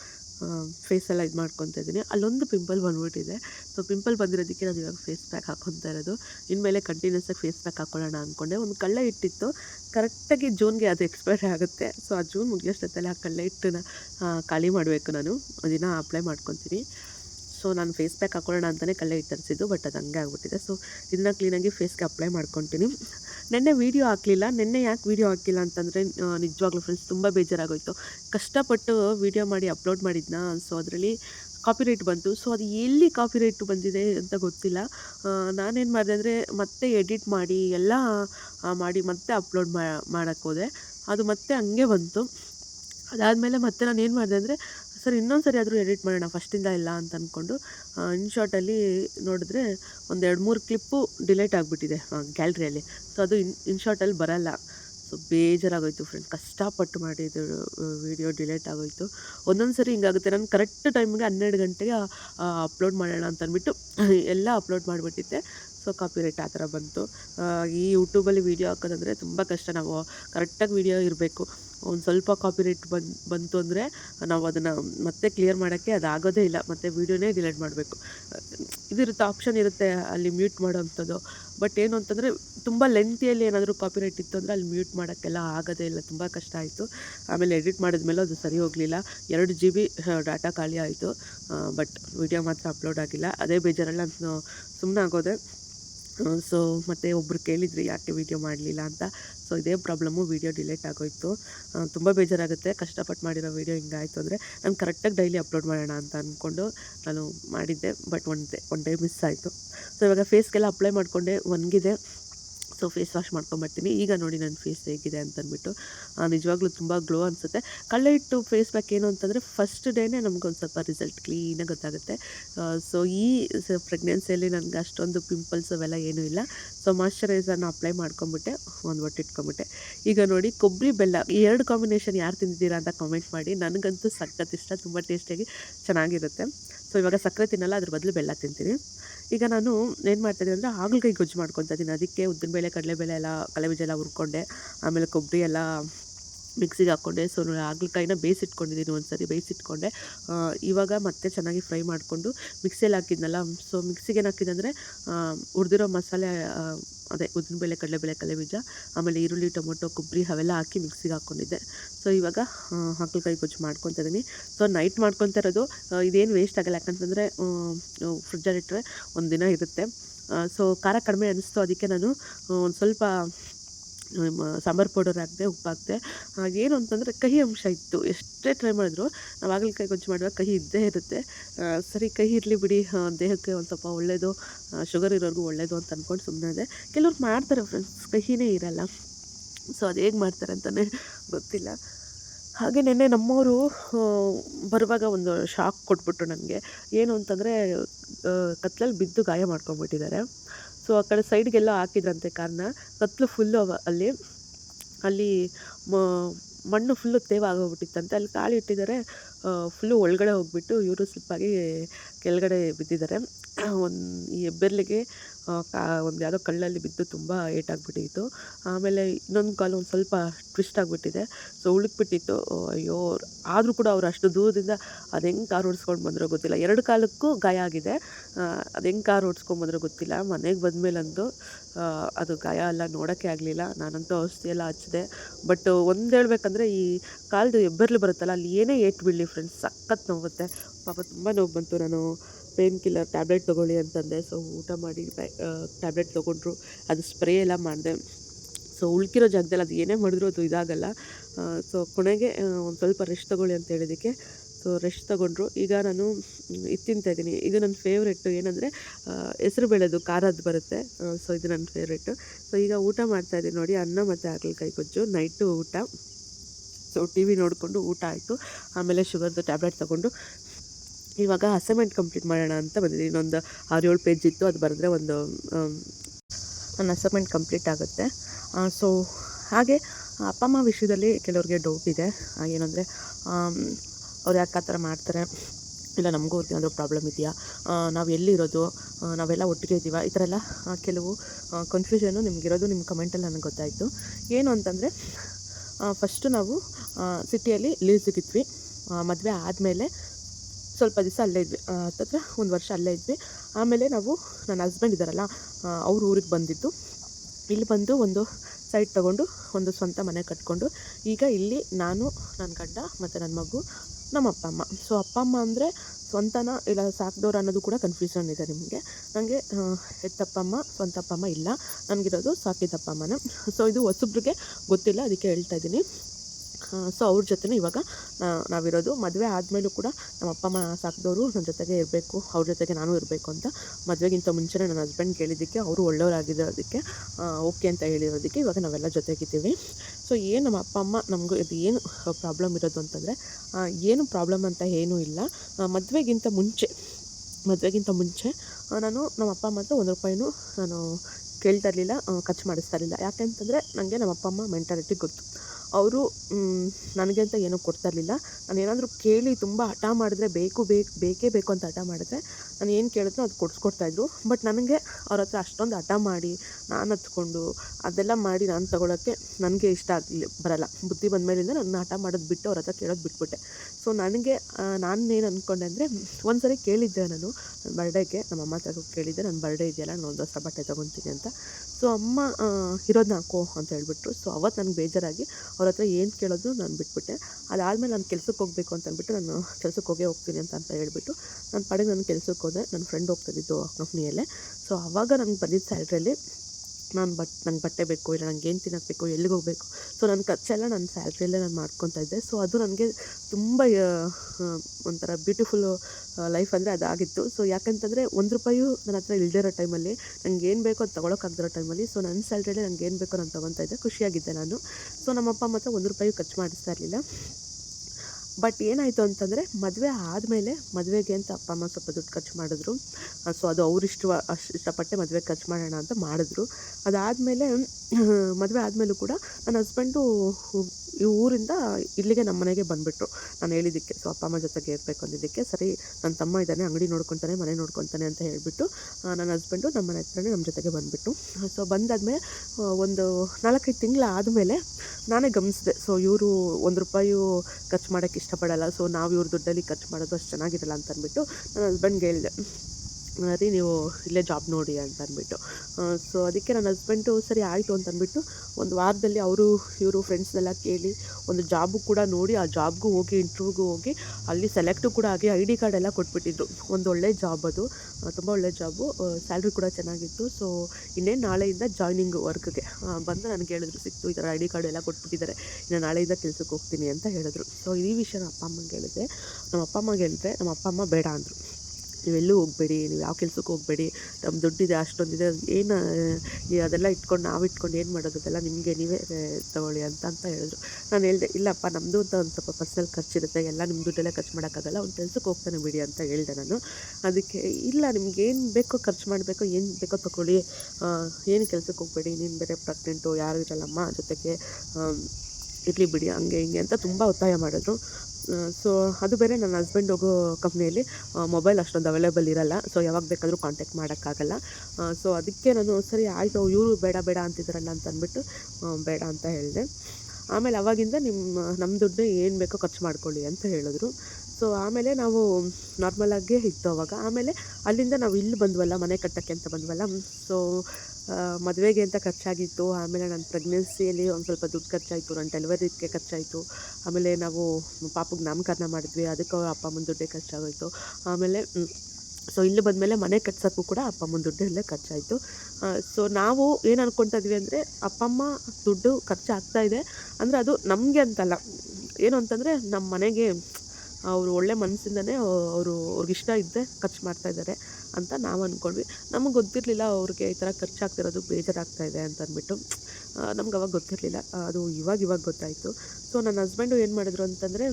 ಫೇಸೆಲ್ಲ ಇದು ಮಾಡ್ಕೊತ ಇದ್ದೀನಿ. ಅಲ್ಲೊಂದು ಪಿಂಪಲ್ ಬಂದ್ಬಿಟ್ಟಿದೆ. ಸೊ ಪಿಂಪಲ್ ಬಂದಿರೋದಕ್ಕೆ ನಾನು ಇವಾಗ ಫೇಸ್ ಪ್ಯಾಕ್ ಹಾಕ್ಕೊತಾ ಇರೋದು. ಇನ್ಮೇಲೆ ಕಂಟಿನ್ಯೂಸ್ ಆಗಿ ಫೇಸ್ ಪ್ಯಾಕ್ ಹಾಕ್ಕೊಳ್ಳೋಣ ಅಂದ್ಕೊಂಡೆ ಒಂದು ಕಳ್ಳ ಇಟ್ಟಿತ್ತು. ಕರೆಕ್ಟಾಗಿ ಜೂನ್ಗೆ ಅದು ಎಕ್ಸ್ಪೈರ್ ಆಗುತ್ತೆ. ಸೊ ಆ ಜೂನ್ ಮುಗಿಯೋಷ್ಟೊತ್ತಲ್ಲಿ ಆ ಕಳ್ಳ ಹಿಟ್ಟನ್ನ ಆ, ಖಾಲಿ ಮಾಡಬೇಕು ನಾನು. ದಿನ ಅಪ್ಲೈ ಮಾಡ್ಕೊತೀನಿ. ಸೊ ನಾನು ಫೇಸ್ ಪ್ಯಾಕ್ ಹಾಕೊಳ್ಳೋಣ ಅಂತಲೇ ಕಲ್ಲೇ ತರಿಸಿದ್ದು ಬಟ್ ಅದು ಹಂಗೆ ಆಗ್ಬಿಟ್ಟಿದೆ. ಸೊ ಇದನ್ನ ಕ್ಲೀನಾಗಿ ಫೇಸ್ಗೆ ಅಪ್ಲೈ ಮಾಡ್ಕೊತೀನಿ. ನೆನ್ನೆ ವೀಡಿಯೋ ಹಾಕಲಿಲ್ಲ. ನೆನ್ನೆ ಯಾಕೆ ವೀಡಿಯೋ ಹಾಕಿಲ್ಲ ಅಂತಂದರೆ ನಿಜವಾಗ್ಲೂ ಫ್ರೆಂಡ್ಸ್ ತುಂಬ ಬೇಜಾರಾಗೋಯ್ತು. ಕಷ್ಟಪಟ್ಟು ವೀಡಿಯೋ ಮಾಡಿ ಅಪ್ಲೋಡ್ ಮಾಡಿದ್ನ? ಸೊ ಅದರಲ್ಲಿ ಕಾಪಿರೈಟ್ ಬಂತು. ಸೊ ಅದು ಎಲ್ಲಿ ಕಾಪಿರೈಟ್ ಬಂದಿದೆ ಅಂತ ಗೊತ್ತಿಲ್ಲ. ನಾನೇನು ಮಾಡಿದೆ ಅಂದರೆ, ಮತ್ತೆ ಎಡಿಟ್ ಮಾಡಿ, ಎಲ್ಲ ಮಾಡಿ ಮತ್ತೆ ಅಪ್ಲೋಡ್ ಮಾಡೋಕ್ಕೆ ಹೋದೆ. ಅದು ಮತ್ತೆ ಹಂಗೆ ಬಂತು. ಅದಾದಮೇಲೆ ಮತ್ತೆ ನಾನು ಏನು ಮಾಡಿದೆ ಅಂದರೆ ಸರ್ ಇನ್ನೊಂದು ಸರಿ ಆದರೂ ಎಡಿಟ್ ಮಾಡೋಣ ಫಸ್ಟಿಂದ ಇಲ್ಲ ಅಂತ ಅಂದ್ಕೊಂಡು ಇನ್ ಶಾರ್ಟಲ್ಲಿ ನೋಡಿದ್ರೆ ಒಂದು ಎರಡು ಮೂರು ಕ್ಲಿಪ್ಪು ಡಿಲೀಟ್ ಆಗಿಬಿಟ್ಟಿದೆ ಗ್ಯಾಲ್ರಿಯಲ್ಲಿ ಸೊ ಅದು ಇನ್ ಇನ್ ಶಾರ್ಟಲ್ಲಿ ಬರಲ್ಲ. ಸೊ ಬೇಜಾರಾಗೋಯ್ತು ಫ್ರೆಂಡ್ ಕಷ್ಟಪಟ್ಟು ಮಾಡಿದ್ದು ವೀಡಿಯೋ ಡಿಲೇಟ್ ಆಗೋಯ್ತು. ಒಂದೊಂದು ಸರಿ ಹಿಂಗಾಗುತ್ತೆ. ನಾನು ಕರೆಕ್ಟ್ ಟೈಮಿಗೆ ಹನ್ನೆರಡು ಗಂಟೆಗೆ ಅಪ್ಲೋಡ್ ಮಾಡೋಣ ಅಂತ ಅಂದ್ಬಿಟ್ಟು, ಎಲ್ಲ ಅಪ್ಲೋಡ್ ಮಾಡಿಬಿಟ್ಟಿದ್ದೆ. ಸೊ ಕಾಪಿರೈಟ್ ಆ ಥರ ಬಂತು. ಈ ಯೂಟ್ಯೂಬಲ್ಲಿ ವೀಡಿಯೋ ಹಾಕೋದಂದರೆ ತುಂಬ ಕಷ್ಟ. ನಾವು ಕರೆಕ್ಟಾಗಿ ವೀಡಿಯೋ ಇರಬೇಕು. ಒಂದು ಸ್ವಲ್ಪ ಕಾಪಿರೈಟ್ ಬಂತು ಅಂದರೆ ನಾವು ಅದನ್ನು ಮತ್ತೆ ಕ್ಲಿಯರ್ ಮಾಡೋಕ್ಕೆ ಅದು ಆಗೋದೇ ಇಲ್ಲ. ಮತ್ತು ವೀಡಿಯೋನೇ ಡಿಲೀಟ್ ಮಾಡಬೇಕು. ಇದಿರುತ್ತೆ ಆಪ್ಷನ್ ಇರುತ್ತೆ ಅಲ್ಲಿ ಮ್ಯೂಟ್ ಮಾಡೋವಂಥದ್ದು. ಬಟ್ ಏನು ಅಂತಂದರೆ ತುಂಬ ಲೆಂತಿಯಲ್ಲಿ ಏನಾದರೂ ಕಾಪಿರೈಟ್ ಇತ್ತು ಅಂದರೆ ಅಲ್ಲಿ ಮ್ಯೂಟ್ ಮಾಡೋಕ್ಕೆಲ್ಲ ಆಗೋದೇ ಇಲ್ಲ. ತುಂಬ ಕಷ್ಟ ಆಯಿತು. ಆಮೇಲೆ ಎಡಿಟ್ ಮಾಡಿದ್ಮೇಲೆ ಅದು ಸರಿ ಹೋಗಲಿಲ್ಲ. ಎರಡು ಜಿ ಬಿ ಡಾಟಾ ಖಾಲಿ ಆಯಿತು. ಬಟ್ ವಿಡಿಯೋ ಮಾತ್ರ ಅಪ್ಲೋಡ್ ಆಗಿಲ್ಲ. ಅದೇ ಬೇಜಾರಲ್ಲಿ ನಾನು ಸುಮ್ಮನೆ ಆಗೋದೆ. ಸೊ ಮತ್ತು ಒಬ್ಬರು ಕೇಳಿದ್ರಿ, ಯಾಕೆ ವೀಡಿಯೋ ಮಾಡಲಿಲ್ಲ ಅಂತ? ಸೊ ಇದೇ ಪ್ರಾಬ್ಲಮ್ಮು ವೀಡಿಯೋ ಡಿಲೇಟ್ ಆಗೋಯ್ತು. ತುಂಬ ಬೇಜಾರಾಗುತ್ತೆ. ಕಷ್ಟಪಟ್ಟು ಮಾಡಿರೋ ವೀಡಿಯೋ ಹಿಂಗಾಯಿತು ಅಂದರೆ ನಾನು ಕರೆಕ್ಟಾಗಿ ಡೈಲಿ ಅಪ್ಲೋಡ್ ಮಾಡೋಣ ಅಂತ ಅಂದ್ಕೊಂಡು ನಾನು ಮಾಡಿದ್ದೆ but one day one day miss ಆಯಿತು. ಸೊ ಇವಾಗ ಫೇಸ್ಗೆಲ್ಲ ಅಪ್ಲೈ ಮಾಡಿಕೊಂಡೆ ಒಣಗಿದೆ ಸೊ ಫೇಸ್ ವಾಶ್ ಮಾಡ್ಕೊಂಬರ್ತೀನಿ ಈಗ ನೋಡಿ ನನ್ನ ಫೇಸ್ ಹೇಗಿದೆ ಅಂತ ಅಂದ್ಬಿಟ್ಟು ನಿಜವಾಗ್ಲೂ ತುಂಬ ಗ್ಲೋ ಅನಿಸುತ್ತೆ. ಕಳ್ಳೆ ಇಟ್ಟು ಫೇಸ್ ಪ್ಯಾಕ್ ಏನು ಅಂತಂದರೆ ಫಸ್ಟ್ ಡೇನೇ ನಮಗೊಂದು ಸ್ವಲ್ಪ ರಿಸಲ್ಟ್ ಕ್ಲೀನಾಗಿ ಗೊತ್ತಾಗುತ್ತೆ. ಸೊ ಈ ಪ್ರೆಗ್ನೆನ್ಸಿಯಲ್ಲಿ ನನಗೆ ಅಷ್ಟೊಂದು ಪಿಂಪಲ್ಸ್ ಅವೆಲ್ಲ ಏನೂ ಇಲ್ಲ. ಸೊ ಮಾಯಶ್ಚರೈಸರ್ನ ಅಪ್ಲೈ ಮಾಡ್ಕೊಂಬಿಟ್ಟೆ ಒಂದು ಒಟ್ಟು ಇಟ್ಕೊಂಬಿಟ್ಟೆ ಈಗ ನೋಡಿ ಕೊಬ್ಬರಿ ಬೆಲ್ಲ ಎರಡು ಕಾಂಬಿನೇಷನ್ ಯಾರು ತಿಂದಿದ್ದೀರಾ ಅಂತ ಕಾಮೆಂಟ್ ಮಾಡಿ. ನನಗಂತೂ ಸಖತ್ ಇಷ್ಟ. ತುಂಬ ಟೇಸ್ಟಿಯಾಗಿ ಚೆನ್ನಾಗಿರುತ್ತೆ. ಸೊ ಇವಾಗ ಸಕ್ಕರೆ ತಿನ್ನಲ್ಲ, ಅದ್ರ ಬದಲು ಬೆಲ್ಲ ತಿಂತೀನಿ. ಈಗ ನಾನು ಏನು ಮಾಡ್ತಾಯಿದ್ದೀನಿ ಅಂದರೆ ಹಾಗಲಕಾಯಿ ಗೊಜ್ಜು ಮಾಡ್ಕೊತಾ ಇದ್ದೀನಿ. ಅದಕ್ಕೆ ಉದ್ದಿನಬೇಳೆ ಕಡಲೆಬೇಳೆ ಎಲ್ಲ ಕಡಲೆಬೀಜ ಎಲ್ಲ ಹುರ್ಕೊಂಡೆ. ಆಮೇಲೆ ಕೊಬ್ಬರಿ ಎಲ್ಲ ಮಿಕ್ಸಿಗೆ ಹಾಕ್ಕೊಂಡೆ. ಸೊ ಹಾಗಲಕಾಯಿನ ಬೇಯಿಸಿಟ್ಕೊಂಡಿದ್ದೀನಿ ಒಂದು ಸರಿ ಬೇಯಿಸಿಟ್ಕೊಂಡೆ ಇವಾಗ ಮತ್ತೆ ಚೆನ್ನಾಗಿ ಫ್ರೈ ಮಾಡಿಕೊಂಡು ಮಿಕ್ಸಿಯಲ್ಲಿ ಹಾಕಿದ್ನಲ್ಲ. ಸೊ ಮಿಕ್ಸಿಗೆ ಏನು ಹಾಕಿದಂದರೆ ಹುರಿದಿರೋ ಮಸಾಲೆ ಅದೇ ಉದ್ದಿನಬೇಳೆ ಕಡಲೆಬೇಳೆ ಕಡಲೆಬೀಜ ಆಮೇಲೆ ಈರುಳ್ಳಿ, ಟೊಮೊಟೊ, ಕೊಬ್ಬರಿ ಅವೆಲ್ಲ ಹಾಕಿ ಮಿಕ್ಸಿಗೆ ಹಾಕ್ಕೊಂಡಿದ್ದೆ ಸೊ ಇವಾಗ ಹಾಕಲಕಾಯಿ ಗೊಜ್ಜು ಮಾಡ್ಕೊತಾ ಇದ್ದೀನಿ. ಸೊ ನೈಟ್ ಮಾಡ್ಕೊತಾ ಇರೋದು ಇದೇನು ವೇಸ್ಟ್ ಆಗಲ್ಲ. ಯಾಕಂತಂದರೆ ಫ್ರಿಜ್ಜಲ್ಲಿ ಇಟ್ಟರೆ ಒಂದು ದಿನ ಇರುತ್ತೆ. ಸೊ ಖಾರ ಕಡಿಮೆ ಅನ್ನಿಸ್ತು ಅದಕ್ಕೆ ನಾನು ಒಂದು ಸ್ವಲ್ಪ ಸಾಂಬಾರು ಪೌಡರ್ ಹಾಕಿದೆ, ಉಪ್ಪು ಹಾಕಿದೆ ಹಾಗೇನು ಅಂತಂದರೆ ಕಹಿ ಅಂಶ ಇತ್ತು. ಎಷ್ಟೇ ಟ್ರೈ ಮಾಡಿದ್ರು ನಾವು ಹಾಗಲಕಾಯಿ ಗೊಜ್ಜು ಮಾಡುವಾಗ ಕಹಿ ಇದ್ದೇ ಇರುತ್ತೆ. ಸರಿ ಕಹಿ ಇರಲಿ ಬಿಡಿ ದೇಹಕ್ಕೆ ಒಂದು ಸ್ವಲ್ಪ ಒಳ್ಳೆಯದು ಶುಗರ್ ಇರೋರ್ಗು ಒಳ್ಳೆಯದು ಅಂತ ಅಂದ್ಕೊಂಡು ಸುಮ್ಮನೆ ಇದೆ ಕೆಲವ್ರು ಮಾಡ್ತಾರೆ ಫ್ರೆಂಡ್ಸ್ ಕಹಿನೇ ಇರಲ್ಲ. ಸೊ ಅದು ಹೇಗೆ ಮಾಡ್ತಾರೆ ಅಂತಲೇ ಗೊತ್ತಿಲ್ಲ. ಹಾಗೆ ನಿನ್ನೆ ನಮ್ಮವರು ಬರುವಾಗ ಒಂದು ಶಾಕ್ ಕೊಟ್ಬಿಟ್ರು ನನಗೆ ಏನು ಅಂತಂದರೆ ಕತ್ಲಲ್ಲಿ ಬಿದ್ದು ಗಾಯ ಮಾಡ್ಕೊಂಬಿಟ್ಟಿದ್ದಾರೆ ಸೊ ಆ ಕಡೆ ಸೈಡ್ಗೆಲ್ಲ ಹಾಕಿದ್ರಂತೆ ಕಾರಣ. ಕತ್ಲು ಫುಲ್ಲು ಅವ ಅಲ್ಲಿ. ಅಲ್ಲಿ ಮಣ್ಣು ಫುಲ್ಲು ತೇವ ಆಗೋಗ್ಬಿಟ್ಟಿತ್ತಂತೆ ಅಲ್ಲಿ ಕಾಲು ಇಟ್ಟಿದ್ದಾರೆ. ಫುಲ್ಲು ಒಳಗಡೆ ಹೋಗ್ಬಿಟ್ಟು ಇವರು ಸ್ಲಿಪ್ಪಾಗಿ ಕೆಳಗಡೆ ಬಿದ್ದಿದ್ದಾರೆ. ಒಂದು ಈ ಹೆಬ್ಬೆರಳಿಗೆ ಕಾ, ಒಂದು ಯಾವುದೋ ಕಲ್ಲಲ್ಲಿ ಬಿದ್ದು ತುಂಬ ಏಟಾಗಿಬಿಟ್ಟಿತ್ತು ಆಮೇಲೆ ಇನ್ನೊಂದು ಕಾಲು ಒಂದು ಸ್ವಲ್ಪ ಟ್ವಿಸ್ಟ್ ಆಗಿಬಿಟ್ಟಿದೆ. ಸೊ, ಉಳುಕ್ಬಿಟ್ಟಿತ್ತು. ಅಯ್ಯೋ, ಆದರೂ ಕೂಡ ಅವ್ರು ಅಷ್ಟು ದೂರದಿಂದ ಅದು ಹೆಂಗೆ ಕಾರ್ ಓಡಿಸ್ಕೊಂಡು ಬಂದರೋ ಗೊತ್ತಿಲ್ಲ. ಎರಡು ಕಾಲಕ್ಕೂ ಗಾಯ ಆಗಿದೆ. ಅದು ಹೆಂಗೆ ಕಾರ್ ಓಡಿಸ್ಕೊಂಬಂದ್ರೋ ಗೊತ್ತಿಲ್ಲ. ಮನೆಗೆ ಬಂದಮೇಲಂತೂ ಅದು ಗಾಯ ಎಲ್ಲ ನೋಡೋಕ್ಕೆ ಆಗಲಿಲ್ಲ. ನಾನಂತೂ ಔಷಧಿ ಎಲ್ಲ ಹಚ್ಚಿದೆ. ಬಟ್ ಒಂದು ಹೇಳ್ಬೇಕಂದ್ರೆ ಈ ಕಾಲ್ದು ಹೆಬ್ಬೆರಳು ಬರುತ್ತಲ್ಲ, ಅಲ್ಲಿ ಏನೇ ಏಟು ಬೀಳಲಿ ಫ್ರೆಂಡ್ಸ್, ಸಖತ್ ನೋವುತ್ತೆ. ಪಾಪ ತುಂಬ ನೋವು ಬಂತು. ನಾನು ಪೇನ್ ಕಿಲ್ಲರ್ ಟ್ಯಾಬ್ಲೆಟ್ ತೊಗೊಳ್ಳಿ ಅಂತಂದೆ. ಸೊ ಊಟ ಮಾಡಿ ಟ್ಯಾಬ್ಲೆಟ್ ತೊಗೊಂಡ್ರು. ಅದು ಸ್ಪ್ರೇ ಎಲ್ಲ ಮಾಡಿದೆ. ಸೊ ಉಳ್ಕಿರೋ ಜಾಗದಲ್ಲಿ ಅದು ಏನೇ ಮಾಡಿದ್ರು ಅದು ಇದಾಗಲ್ಲ. ಸೊ ಕೊನೆಗೆ ಒಂದು ಸ್ವಲ್ಪ ರೆಸ್ಟ್ ತೊಗೊಳ್ಳಿ ಅಂತ ಹೇಳಿದ್ದಕ್ಕೆ. ಸೊ ರೆಸ್ಟ್ ತೊಗೊಂಡ್ರು. ಈಗ ನಾನು ಇದು ತಿಂತಾಯಿದ್ದೀನಿ ಇದು ನನ್ನ ಫೇವ್ರೆಟ್ಟು ಏನಂದರೆ ಹೆಸರು ಬೇಳೆದು ಖಾರದ್ದು ಬರುತ್ತೆ. ಸೊ ಇದು ನನ್ನ ಫೇವ್ರೆಟ್ಟು ಸೊ ಈಗ ಊಟ ಮಾಡ್ತಾಯಿದ್ದೀನಿ ನೋಡಿ. ಅನ್ನ ಮತ್ತು ಹಾಗಲಕಾಯಿ ಗೊಜ್ಜು, ನೈಟು ಊಟ. ಸೊ ಟಿ ವಿ ನೋಡಿಕೊಂಡು ಊಟ ಆಯಿತು. ಆಮೇಲೆ ಶುಗರ್ದು ಟ್ಯಾಬ್ಲೆಟ್ ತೊಗೊಂಡು ಇವಾಗ ಅಸೈನ್ಮೆಂಟ್ ಕಂಪ್ಲೀಟ್ ಮಾಡೋಣ ಅಂತ ಬಂದಿದ್ದೀನಿ. ಇನ್ನೊಂದು ಆರು ಏಳು ಪೇಜ್ ಇತ್ತು, ಅದು ಬರೆದ್ರೆ ಒಂದು ನನ್ನ ಅಸೈನ್ಮೆಂಟ್ ಕಂಪ್ಲೀಟ್ ಆಗುತ್ತೆ. ಸೊ ಹಾಗೆ, ಅಪ್ಪ ಅಮ್ಮ ವಿಷಯದಲ್ಲಿ ಕೆಲವ್ರಿಗೆ ಡೌಟ್ ಇದೆ. ಏನಂದರೆ ಅವ್ರು ಯಾಕೆ ಆ ಥರ ಮಾಡ್ತಾರೆ? ಇಲ್ಲ, ನಮಗೂ ಏನಾದರೂ ಪ್ರಾಬ್ಲಮ್ ಇದೆಯಾ? ನಾವು ಎಲ್ಲಿರೋದು? ನಾವೆಲ್ಲ ಒಟ್ಟಿಗೆ ಇದ್ದೀವ ಈ ಥರ ಎಲ್ಲ ಕೆಲವು ಕನ್ಫ್ಯೂಷನು ನಿಮಗಿರೋದು ನಿಮ್ಮ ಕಮೆಂಟಲ್ಲಿ ನನಗೆ ಗೊತ್ತಾಯಿತು. ಏನು ಅಂತಂದರೆ ಫಸ್ಟು ನಾವು ಸಿಟಿಯಲ್ಲಿ ಲೀಸಿಗಿದ್ವಿ ಮದುವೆ ಆದಮೇಲೆ ಸ್ವಲ್ಪ ದಿವಸ ಅಲ್ಲೇ ಇದ್ವಿ. ಅಂತಂದರೆ ಒಂದು ವರ್ಷ ಅಲ್ಲೇ ಇದ್ವಿ. ಆಮೇಲೆ ನಾವು ನನ್ನ ಹಸ್ಬೆಂಡ್ ಇದ್ದಾರಲ್ಲ ಅವ್ರ ಊರಿಗೆ ಬಂದಿದ್ದು. ಇಲ್ಲಿ ಬಂದು ಒಂದು ಸೈಟ್ ತೊಗೊಂಡು, ಒಂದು ಸ್ವಂತ ಮನೆ ಕಟ್ಕೊಂಡು, ಈಗ ಇಲ್ಲಿ ನಾನು ನನ್ನ ಗಂಡ ಮತ್ತು ನನ್ನ ಮಗು, ನಮ್ಮ ಅಪ್ಪ ಅಮ್ಮ. ಸೊ ಅಪ್ಪ ಅಮ್ಮ ಅಂದರೆ ಸ್ವಂತನ ಇಲ್ಲ, ಸಾಕಿದವ್ರು ಅನ್ನೋದು ಕೂಡ ಕನ್ಫ್ಯೂಷನ್ ಇದೆ ನಿಮಗೆ. ನನಗೆ ಹೆತ್ತಪ್ಪ ಅಮ್ಮ, ಸ್ವಂತ ಅಪ್ಪ ಅಮ್ಮ ಇಲ್ಲ. ನನಗಿರೋದು ಸಾಕಿದಪ್ಪ ಅಮ್ಮನ. ಸೊ ಇದು ಹೊಸಬ್ರಿಗೆ ಗೊತ್ತಿಲ್ಲ, ಅದಕ್ಕೆ ಹೇಳ್ತಾ ಇದ್ದೀನಿ. ಸೊ ಅವ್ರ ಜೊತೆನೇ ಇವಾಗ ನಾವಿರೋದು. ಮದುವೆ ಆದಮೇಲೂ ಕೂಡ ನಮ್ಮ ಅಪ್ಪ, ಅಮ್ಮ ಸಾಕಿದವರು ನನ್ನ ಜೊತೆಗೆ ಇರಬೇಕು, ಅವ್ರ ಜೊತೆಗೆ ನಾನು ಇರಬೇಕು ಅಂತ ಮದುವೆಗಿಂತ ಮುಂಚೆನೇ ನನ್ನ ಹಸ್ಬೆಂಡ್ ಕೇಳಿದ್ದಕ್ಕೆ ಅವರು ಒಳ್ಳೆಯವರಾಗಿರೋದಕ್ಕೆ ಓಕೆ ಅಂತ ಹೇಳಿರೋದಕ್ಕೆ ಇವಾಗ ನಾವೆಲ್ಲ ಜೊತೆಗಿದ್ದೀವಿ ಸೊ ಏನು ನಮ್ಮ ಅಪ್ಪ, ಅಮ್ಮ ನಮಗೂ ಇದು ಏನು ಪ್ರಾಬ್ಲಮ್ ಇರೋದು ಅಂತಂದರೆ ಏನು ಪ್ರಾಬ್ಲಮ್ ಅಂತ ಏನೂ ಇಲ್ಲ. ಮದುವೆಗಿಂತ ಮುಂಚೆ ಮದುವೆಗಿಂತ ಮುಂಚೆ ನಾನು ನಮ್ಮ ಅಪ್ಪ, ಅಮ್ಮ ಹತ್ರ ಒಂದು ರೂಪಾಯಿನೂ ನಾನು ಕೇಳ್ತಾ ಇರಲಿಲ್ಲ ಖರ್ಚು ಮಾಡಿಸ್ತಾ ಇರಲಿಲ್ಲ. ಯಾಕೆಂತಂದರೆ ನನಗೆ ನಮ್ಮ ಅಪ್ಪ, ಅಮ್ಮ ಮೆಂಟಾಲಿಟಿ ಗೊತ್ತು. ಅವರು ನನಗೆ ಅಂತ ಏನೂ ಕೊಡ್ತಾ ಇರಲಿಲ್ಲ. ನಾನು ಏನಾದರೂ ಕೇಳಿ ತುಂಬ ಹಠ ಮಾಡಿದ್ರೆ ಬೇಕು ಬೇಕು ಬೇಕೇ ಬೇಕು ಅಂತ ಹಠ ಮಾಡಿದ್ರೆ ನಾನು ಏನು ಕೇಳಿದ್ನೋ ಅದು ಕೊಡಿಸ್ಕೊಡ್ತಾಯಿದ್ರು ಬಟ್ ನನಗೆ ಅವ್ರ ಹತ್ರ ಅಷ್ಟೊಂದು ಹಠ ಮಾಡಿ, ನಾನು ಹತ್ಕೊಂಡು ಅದೆಲ್ಲ ಮಾಡಿ ನಾನು ತಗೊಳ್ಳೋಕ್ಕೆ ನನಗೆ ಇಷ್ಟ ಆಗಲಿ ಬರಲ್ಲ. ಬುದ್ಧಿ ಬಂದ ಮೇಲಿಂದ ನಾನು ಹಠ ಮಾಡೋದು ಬಿಟ್ಟು ಅವ್ರ ಹತ್ರ ಕೇಳೋದು ಬಿಟ್ಬಿಟ್ಟೆ. ಸೊ ನನಗೆ ನಾನೇನು ಅಂದ್ಕೊಂಡೆ ಅಂದರೆ, ಒಂದು ಸರಿ ಕೇಳಿದ್ದೆ ನಾನು. ನನ್ನ ಬರ್ಡೇಗೆ ನಮ್ಮ ಅಮ್ಮ ಕೇಳಿದ್ದೆ, ನನ್ನ ಬರ್ಡೇ ಇದೆಯಲ್ಲ, ನಾನು ಒಂದು ಹೊಸ ಬಟ್ಟೆ ತೊಗೊತೀನಿ ಅಂತ. ಸೊ ಅಮ್ಮ ಇರೋದು ನಾಲ್ಕು ಅಂತ ಹೇಳ್ಬಿಟ್ರು. ಸೊ ಅವತ್ತು ನನಗೆ ಬೇಜಾರಾಗಿ ಅವ್ರ ಹತ್ರ ಏನು ಕೇಳೋದು ನಾನು ಬಿಟ್ಬಿಟ್ಟೆ. ಅದಾದಮೇಲೆ ನಾನು ಕೆಲ್ಸಕ್ಕೆ ಹೋಗಬೇಕು ಅಂತ ಅಂದ್ಬಿಟ್ಟು ನಾನು ಕೆಲ್ಸಕ್ಕೆ ಹೋಗೇ ಹೋಗ್ತೀನಿ ಅಂತ ಅಂತ ಹೇಳಿಬಿಟ್ಟು ನನ್ನ ಪಾಡಿಗೆ ನಾನು ಕೆಲ್ಸಕ್ಕೆ ಹೋದೆ. ನನ್ನ ಫ್ರೆಂಡ್ ಹೋಗ್ತಿದ್ದಿದ್ದು ಕಂಪ್ನಿಯಲ್ಲೇ ಸೊ ಆವಾಗ ನನಗೆ ಬಂದಿದ್ದ ಸ್ಯಾಲ್ರಿಯಲ್ಲಿ ನಾನು ಬಟ್, ನಂಗೆ ಬಟ್ಟೆ ಬೇಕು, ಇಲ್ಲ ನಂಗೆ ಏನು ತಿನ್ನಕ್ಕೆ ಬೇಕು, ಎಲ್ಲಿಗೆ ಹೋಗಬೇಕು. ಸೊ ನನ್ನ ಖರ್ಚೆಲ್ಲ ನನ್ನ ಸ್ಯಾಲ್ರಿಯಲ್ಲೇ ನಾನು ಮಾಡ್ಕೊತಾ ಇದ್ದೆ. ಸೊ ಅದು ನನಗೆ ತುಂಬ ಒಂಥರ ಬ್ಯೂಟಿಫುಲ್ಲು ಲೈಫ್ ಅಂದರೆ ಅದಾಗಿತ್ತು. ಸೊ ಯಾಕಂತಂದರೆ ಒಂದು ರೂಪಾಯು ನನ್ನ ಹತ್ರ ಇಲ್ಲದೇ ಇರೋ ಟೈಮಲ್ಲಿ ನಂಗೆ ಏನು ಬೇಕೋ ಅದು ತೊಗೊಳಕ್ಕಾಗ್ದಿರೋ ಟೈಮಲ್ಲಿ ಸೊ ನನ್ನ ಸ್ಯಾಲ್ರಿಯಲ್ಲೇ ನಂಗೆ ಏನು ಬೇಕೋ ನಾನು ತೊಗೊತಾ ಇದ್ದೆ. ಖುಷಿಯಾಗಿದ್ದೆ ನಾನು. ಸೊ ನಮ್ಮ ಅಪ್ಪ ಮಾತ್ರ ಒಂದು ರೂಪಾಯಿಯು ಖರ್ಚು ಮಾಡಿಸ್ತಾ ಇರಲಿಲ್ಲ. ಬಟ್ ಏನಾಯಿತು ಅಂತಂದರೆ, ಮದುವೆ ಆದಮೇಲೆ ಮದುವೆಗೆ ಅಂತ ಅಪ್ಪ ಅಮ್ಮ ಸ್ವಲ್ಪ ದುಡ್ಡು ಖರ್ಚು ಮಾಡಿದ್ರು. ಸೊ ಅದು ಅವ್ರು ಇಷ್ಟ ಅಷ್ಟು ಇಷ್ಟಪಟ್ಟೆ ಮದುವೆಗೆ ಖರ್ಚು ಮಾಡೋಣ ಅಂತ ಮಾಡಿದ್ರು. ಅದಾದಮೇಲೆ, ಮದುವೆ ಆದಮೇಲೂ ಕೂಡ ನನ್ನ ಹಸ್ಬೆಂಡು ಈ ಊರಿಂದ ಇಲ್ಲಿಗೆ ನಮ್ಮ ಮನೆಗೆ ಬಂದುಬಿಟ್ರು. ನಾನು ಹೇಳಿದ್ದಕ್ಕೆ, ಸೊ, ಅಪ್ಪ, ಅಮ್ಮ ಜೊತೆಗೆ ಇರಬೇಕು ಅಂದಿದ್ದಕ್ಕೆ, ಸರಿ ನನ್ನ ತಮ್ಮ ಇದ್ದಾನೆ, ಅಂಗಡಿ ನೋಡ್ಕೊತಾನೆ, ಮನೆ ನೋಡ್ಕೊತಾನೆ ಅಂತ ಹೇಳಿಬಿಟ್ಟು ನನ್ನ ಹಸ್ಬೆಂಡು ನಮ್ಮ ಮನೆ ಹತ್ರನೇ ನಮ್ಮ ಜೊತೆಗೆ ಬಂದುಬಿಟ್ಟು ಸೊ, ಬಂದಾದಮೇಲೆ ಒಂದು ನಾಲ್ಕೈದು ತಿಂಗಳು ಆದಮೇಲೆ ನಾನೇ ಗಮನಿಸಿದೆ. ಸೊ, ಇವರು ಒಂದು ರೂಪಾಯಿ ಖರ್ಚು ಮಾಡೋಕ್ಕೆ ಇಷ್ಟಪಡಲ್ಲ. ಸೊ, ನಾವು ಇವ್ರ ದುಡ್ಡಲ್ಲಿ ಖರ್ಚು ಮಾಡೋದು ಅಷ್ಟು ಚೆನ್ನಾಗಿರಲ್ಲ ಅಂತ ಅಂದ್ಬಿಟ್ಟು ನನ್ನ ಹಸ್ಬೆಂಡ್ಗೆ ಹೇಳಿದೆ. ರೀ ನೀವು ಇಲ್ಲೇ ಜಾಬ್ ನೋಡಿ ಅಂತ ಅಂದ್ಬಿಟ್ಟು. ಸೊ ಅದಕ್ಕೆ ನನ್ನ ಹಸ್ಬೆಂಡು ಸರಿ ಆಯಿತು ಅಂತ ಅಂದ್ಬಿಟ್ಟು ಒಂದು ವಾರದಲ್ಲಿ ಅವರು, ಇವರು ಫ್ರೆಂಡ್ಸ್ನೆಲ್ಲ ಕೇಳಿ ಒಂದು ಜಾಬು ಕೂಡ ನೋಡಿ, ಆ ಜಾಬ್ಗೂ ಹೋಗಿ ಇಂಟರ್ವ್ಯೂಗೂ ಹೋಗಿ ಅಲ್ಲಿ ಸೆಲೆಕ್ಟು ಕೂಡ ಆಗಿ ಐ ಡಿ ಕಾರ್ಡ್ ಎಲ್ಲ ಕೊಟ್ಬಿಟ್ಟಿದ್ರು. ಒಂದು ಒಳ್ಳೆ ಜಾಬ್ ಅದು. ತುಂಬ ಒಳ್ಳೆ ಜಾಬು ಸ್ಯಾಲ್ರಿ ಕೂಡ ಚೆನ್ನಾಗಿತ್ತು. ಸೊ ಇನ್ನೇನು ನಾಳೆಯಿಂದ ಜಾಯ್ನಿಂಗ್ ವರ್ಕ್ಗೆ ಬಂದು ನನಗೆ ಹೇಳಿದ್ರು, ಸಿಕ್ತು, ಈ ಥರ ಐ ಡಿ ಕಾರ್ಡ್ ಎಲ್ಲ ಕೊಟ್ಬಿಟ್ಟಿದ್ದಾರೆ. ಇನ್ನು ನಾಳೆಯಿಂದ ಕೆಲಸಕ್ಕೆ ಹೋಗ್ತೀನಿ ಅಂತ ಹೇಳಿದ್ರು. ಸೊ ಈ ವಿಷಯ ನಮ್ಮ ಅಪ್ಪ ಅಮ್ಮಂಗೆ ಹೇಳಿದೆ. ನಮ್ಮ ಅಪ್ಪ ಅಮ್ಮಗೆ ಹೇಳಿದ್ರೆ ನಮ್ಮ ಅಪ್ಪ ಅಮ್ಮ ಬೇಡ ಅಂದರು. ನೀವೆಲ್ಲೂ ಹೋಗಬೇಡಿ, ನೀವು ಯಾವ ಕೆಲಸಕ್ಕೆ ಹೋಗಬೇಡಿ. ನಮ್ಮ ದುಡ್ಡಿದೆ, ಅಷ್ಟೊಂದಿದೆ, ಏನು ಅದೆಲ್ಲ ಇಟ್ಕೊಂಡು ನಾವು ಇಟ್ಕೊಂಡು ಏನು ಮಾಡೋದು? ಅದೆಲ್ಲ ನಿಮಗೆ ನೀವೇ ತೊಗೊಳ್ಳಿ ಅಂತ ಅಂತ ಹೇಳಿದ್ರು. ನಾನು ಹೇಳಿದೆ, ಇಲ್ಲಪ್ಪ ನಮ್ಮದು ಅಂತ ಒಂದು ಸ್ವಲ್ಪ ಪರ್ಸ್ನಲ್ ಖರ್ಚಿರುತ್ತೆ, ಎಲ್ಲ ನಿಮ್ಮ ದುಡ್ಡೆಲ್ಲ ಖರ್ಚು ಮಾಡೋಕ್ಕಾಗಲ್ಲ, ಒಂದು ಕೆಲ್ಸಕ್ಕೆ ಹೋಗ್ತಾನೆ ಬಿಡಿ ಅಂತ ಹೇಳಿದೆ ನಾನು. ಅದಕ್ಕೆ, ಇಲ್ಲ, ನಿಮ್ಗೆ ಏನು ಬೇಕೋ ಖರ್ಚು ಮಾಡಬೇಕು, ಏನು ಬೇಕೋ ತೊಗೊಳ್ಳಿ. ಏನು ಕೆಲ್ಸಕ್ಕೆ ಹೋಗಬೇಡಿ, ನೀನು ಬೇರೆ ಪ್ರೆಗ್ನೆಂಟು ಯಾರು ಇರಲ್ಲಮ್ಮ, ಜೊತೆಗೆ ಇರಲಿ ಬಿಡಿ, ಹಂಗೆ, ಹಿಂಗೆ ಅಂತ ತುಂಬ ಒತ್ತಾಯ ಮಾಡಿದ್ರು. ಸೊ ಅದು ಬೇರೆ ನನ್ನ ಹಸ್ಬೆಂಡ್ ಹೋಗೋ ಕಂಪ್ನಿಯಲ್ಲಿ ಮೊಬೈಲ್ ಅಷ್ಟೊಂದು ಅವೈಲೇಬಲ್ ಇರಲ್ಲ. ಸೊ ಯಾವಾಗ ಬೇಕಾದರೂ ಕಾಂಟ್ಯಾಕ್ಟ್ ಮಾಡೋಕ್ಕಾಗಲ್ಲ. ಸೊ ಅದಕ್ಕೆ ನಾನು, ಸರಿ, ಆಯಿತು, ಇವರು ಬೇಡ ಬೇಡ ಅಂತಿದ್ದಾರಲ್ಲ ಅಂತ ಅಂದ್ಬಿಟ್ಟು ಬೇಡ ಅಂತ ಹೇಳಿದೆ. ಆಮೇಲೆ ಅವಾಗಿಂದ ನಿಮ್ಮ ನಮ್ಮ ದುಡ್ಡು ಏನು ಬೇಕೋ ಖರ್ಚು ಮಾಡ್ಕೊಳ್ಳಿ ಅಂತ ಹೇಳಿದ್ರು. ಸೊ ಆಮೇಲೆ ನಾವು ನಾರ್ಮಲಾಗೇ ಇತ್ತು ಅವಾಗ ಆಮೇಲೆ ಅಲ್ಲಿಂದ ನಾವು ಇಲ್ಲಿ ಬಂದ್ವಲ್ಲ, ಮನೆ ಕಟ್ಟೋಕ್ಕೆ ಅಂತ ಬಂದ್ವಲ್ಲ. ಸೊ ಮದುವೆಗೆ ಅಂತ ಖರ್ಚಾಗಿತ್ತು, ಆಮೇಲೆ ನನ್ನ ಪ್ರೆಗ್ನೆನ್ಸಿಯಲ್ಲಿ ಒಂದು ಸ್ವಲ್ಪ ದುಡ್ಡು ಖರ್ಚಾಯಿತು ನನ್ನ ಡೆಲಿವರಿಗೆ ಖರ್ಚಾಯಿತು. ಆಮೇಲೆ ನಾವು ಪಾಪಗೆ ನಾಮಕರಣ ಮಾಡಿದ್ವಿ, ಅದಕ್ಕೆ ಅಪ್ಪ ಅಮ್ಮನ ದುಡ್ಡೇ ಖರ್ಚಾಗೋಯಿತು. ಆಮೇಲೆ ಸೊ ಇಲ್ಲಿ ಬಂದಮೇಲೆ ಮನೆ ಕಟ್ಸೋಕ್ಕೂ ಕೂಡ ಅಪ್ಪ ಅಮ್ಮನ ದುಡ್ಡೆಲ್ಲೇ ಖರ್ಚಾಯಿತು. ಸೊ ನಾವು ಏನು ಅಂದ್ಕೊಳ್ತಾ ಇದ್ವಿ ಅಂದರೆ, ಅಪ್ಪ ಅಮ್ಮ ದುಡ್ಡು ಖರ್ಚಾಗ್ತಾ ಇದೆ. ಅಂದರೆ ಅದು ನಮಗೆ ಅಂತಲ್ಲ. ಏನು ಅಂತಂದರೆ ನಮ್ಮ ಮನೆಗೆ ಅವರು ಒಳ್ಳೆ ಮನಸ್ಸಿಂದನೇ ಅವರು ಅವ್ರಿಗಿಷ್ಟ ಇದ್ದೆ ಖರ್ಚು ಮಾಡ್ತಾಯಿದ್ದಾರೆ ಅಂತ ನಾವು ಅಂದ್ಕೊಂಡ್ವಿ ನಮಗೆ ಗೊತ್ತಿರಲಿಲ್ಲ ಅವ್ರಿಗೆ ಈ ಥರ ಖರ್ಚಾಗ್ತಿರೋದು ಬೇಜಾರಾಗ್ತಾ ಇದೆ ಅಂತ ಅಂದ್ಬಿಟ್ಟು. ನಮ್ಗೆ ಅವಾಗ ಗೊತ್ತಿರಲಿಲ್ಲ. ಅದು ಇವಾಗ ಇವಾಗ ಗೊತ್ತಾಯಿತು. ಸೊ, ನನ್ನ ಹಸ್ಬೆಂಡು ಏನು ಮಾಡಿದ್ರು ಅಂತಂದರೆ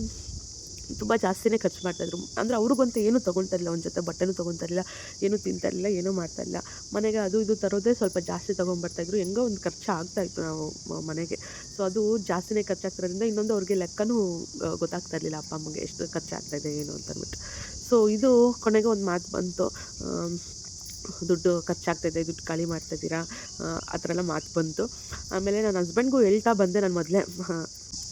ತುಂಬ ಜಾಸ್ತಿನೇ ಖರ್ಚು ಮಾಡ್ತಾಯಿದ್ರು ಅಂದರೆ ಅವ್ರಿಗಂತೂ ಏನೂ ತೊಗೊಳ್ತಾ ಇಲ್ಲ ಒಂದು ಜೊತೆ ಬಟ್ಟೆನೂ ಇರಲಿಲ್ಲ, ಏನೂ ತಿಂತಾ ಇರಲಿಲ್ಲ, ಏನೂ ಮಾಡ್ತಾ ಇಲ್ಲ ಮನೆಗೆ ಅದು ಇದು ತರೋದೇ ಸ್ವಲ್ಪ ಜಾಸ್ತಿ ತೊಗೊಂಬರ್ತಾಯಿದ್ರು ಹೆಂಗೋ ಒಂದು ಖರ್ಚು ಆಗ್ತಾಯಿತ್ತು ನಾವು ಮನೆಗೆ. ಸೊ ಅದು ಜಾಸ್ತಿನೇ ಖರ್ಚಾಗ್ತಿರೋದ್ರಿಂದ ಇನ್ನೊಂದು ಅವ್ರಿಗೆ ಲೆಕ್ಕನೂ ಗೊತ್ತಾಗ್ತಾ ಇರಲಿಲ್ಲ, ಅಪ್ಪ ಅಮ್ಮಗೆ ಎಷ್ಟು ಖರ್ಚಾಗ್ತಾಯಿದೆ ಏನು ಅಂತ ಅಂದ್ಬಿಟ್ಟು. ಸೊ ಇದು ಕೊನೆಗೆ ಒಂದು ಮಾತು ಬಂತು. ದುಡ್ಡು ಖರ್ಚಾಗ್ತಾಯಿದೆ ದುಡ್ಡು ಖಾಲಿ ಮಾಡ್ತಾಯಿದ್ದೀರಾ ಆ ಥರ ಎಲ್ಲ ಮಾತು ಬಂತು. ಆಮೇಲೆ ನನ್ನ ಹಸ್ಬೆಂಡ್ಗೂ ಹೇಳ್ತಾ ಬಂದೆ ನಾನು ಮೊದಲೇ.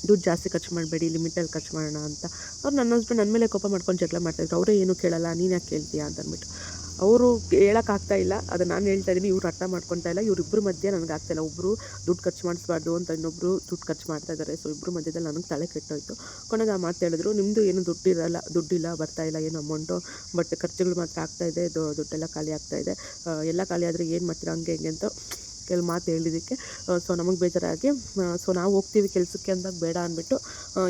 ದುಡ್ಡು ಜಾಸ್ತಿ ಖರ್ಚು ಮಾಡಬೇಡಿ ಲಿಮಿಟಲ್ಲಿ ಖರ್ಚು ಮಾಡೋಣ ಅಂತ. ಅವ್ರು ನನ್ನ ಹಸ್ಬೆಂಡ್ ನನ್ನ ಮೇಲೆ ಕೋಪ ಮಾಡ್ಕೊಂಡು ಜಗಳ ಮಾಡ್ತಾಯಿದ್ರು ಅವರೇ ಏನು ಕೇಳಲ್ಲ, ನೀನು ಯಾಕೆ ಕೇಳ್ತೀಯಾ ಅಂತ ಅಂದ್ಬಿಟ್ಟು. ಅವರು ಹೇಳೋಕ್ಕಾಗ್ತಾ ಇಲ್ಲ. ಅದು ನಾನು ಹೇಳ್ತಾ ಇದ್ದೀನಿ ಇವ್ರು ಅರ್ಥ ಮಾಡ್ಕೊತಾ ಇಲ್ಲ. ಇವರಿಬ್ಬರ ಮಧ್ಯೆ ನನಗೆ ಆಗ್ತಾಯಿಲ್ಲ ಒಬ್ಬರು ದುಡ್ಡು ಖರ್ಚು ಮಾಡಿಸ್ಬಾರ್ದು ಅಂತ ಇನ್ನೊಬ್ಬರು ದುಡ್ಡು ಖರ್ಚು ಮಾಡ್ತಾ ಇದ್ದಾರೆ ಸೊ ಇಬ್ಬರು ಮಧ್ಯದಲ್ಲಿ ನನಗೆ ತಲೆ ಕೆಟ್ಟೋಯ್ತು. ಕೊನೆಗೆ ಆ ಮಾತು ಹೇಳಿದ್ರು ನಿಮ್ಮದು ಏನು ದುಡ್ಡಿರಲ್ಲ ದುಡ್ಡಿಲ್ಲ ಬರ್ತಾ ಇಲ್ಲ, ಏನು ಅಮೌಂಟು ಬಟ್ ಖರ್ಚುಗಳು ಮಾತ್ರ ಆಗ್ತಾಯಿದೆ ದುಡ್ಡೆಲ್ಲ ಖಾಲಿ ಆಗ್ತಾಯಿದೆ ಎಲ್ಲ ಖಾಲಿ ಆದರೆ ಏನು ಮಾಡ್ತೀರಾ, ಹಂಗೆ, ಹಿಂಗೆ ಅಂತ ಕೆಲವು ಮಾತು ಹೇಳಿದ್ದಕ್ಕೆ ಸೊ ನಮಗೆ ಬೇಜಾರಾಗಿ ಸೊ ನಾವು ಹೋಗ್ತೀವಿ ಕೆಲಸಕ್ಕೆ ಅಂದಾಗ ಬೇಡ ಅಂದ್ಬಿಟ್ಟು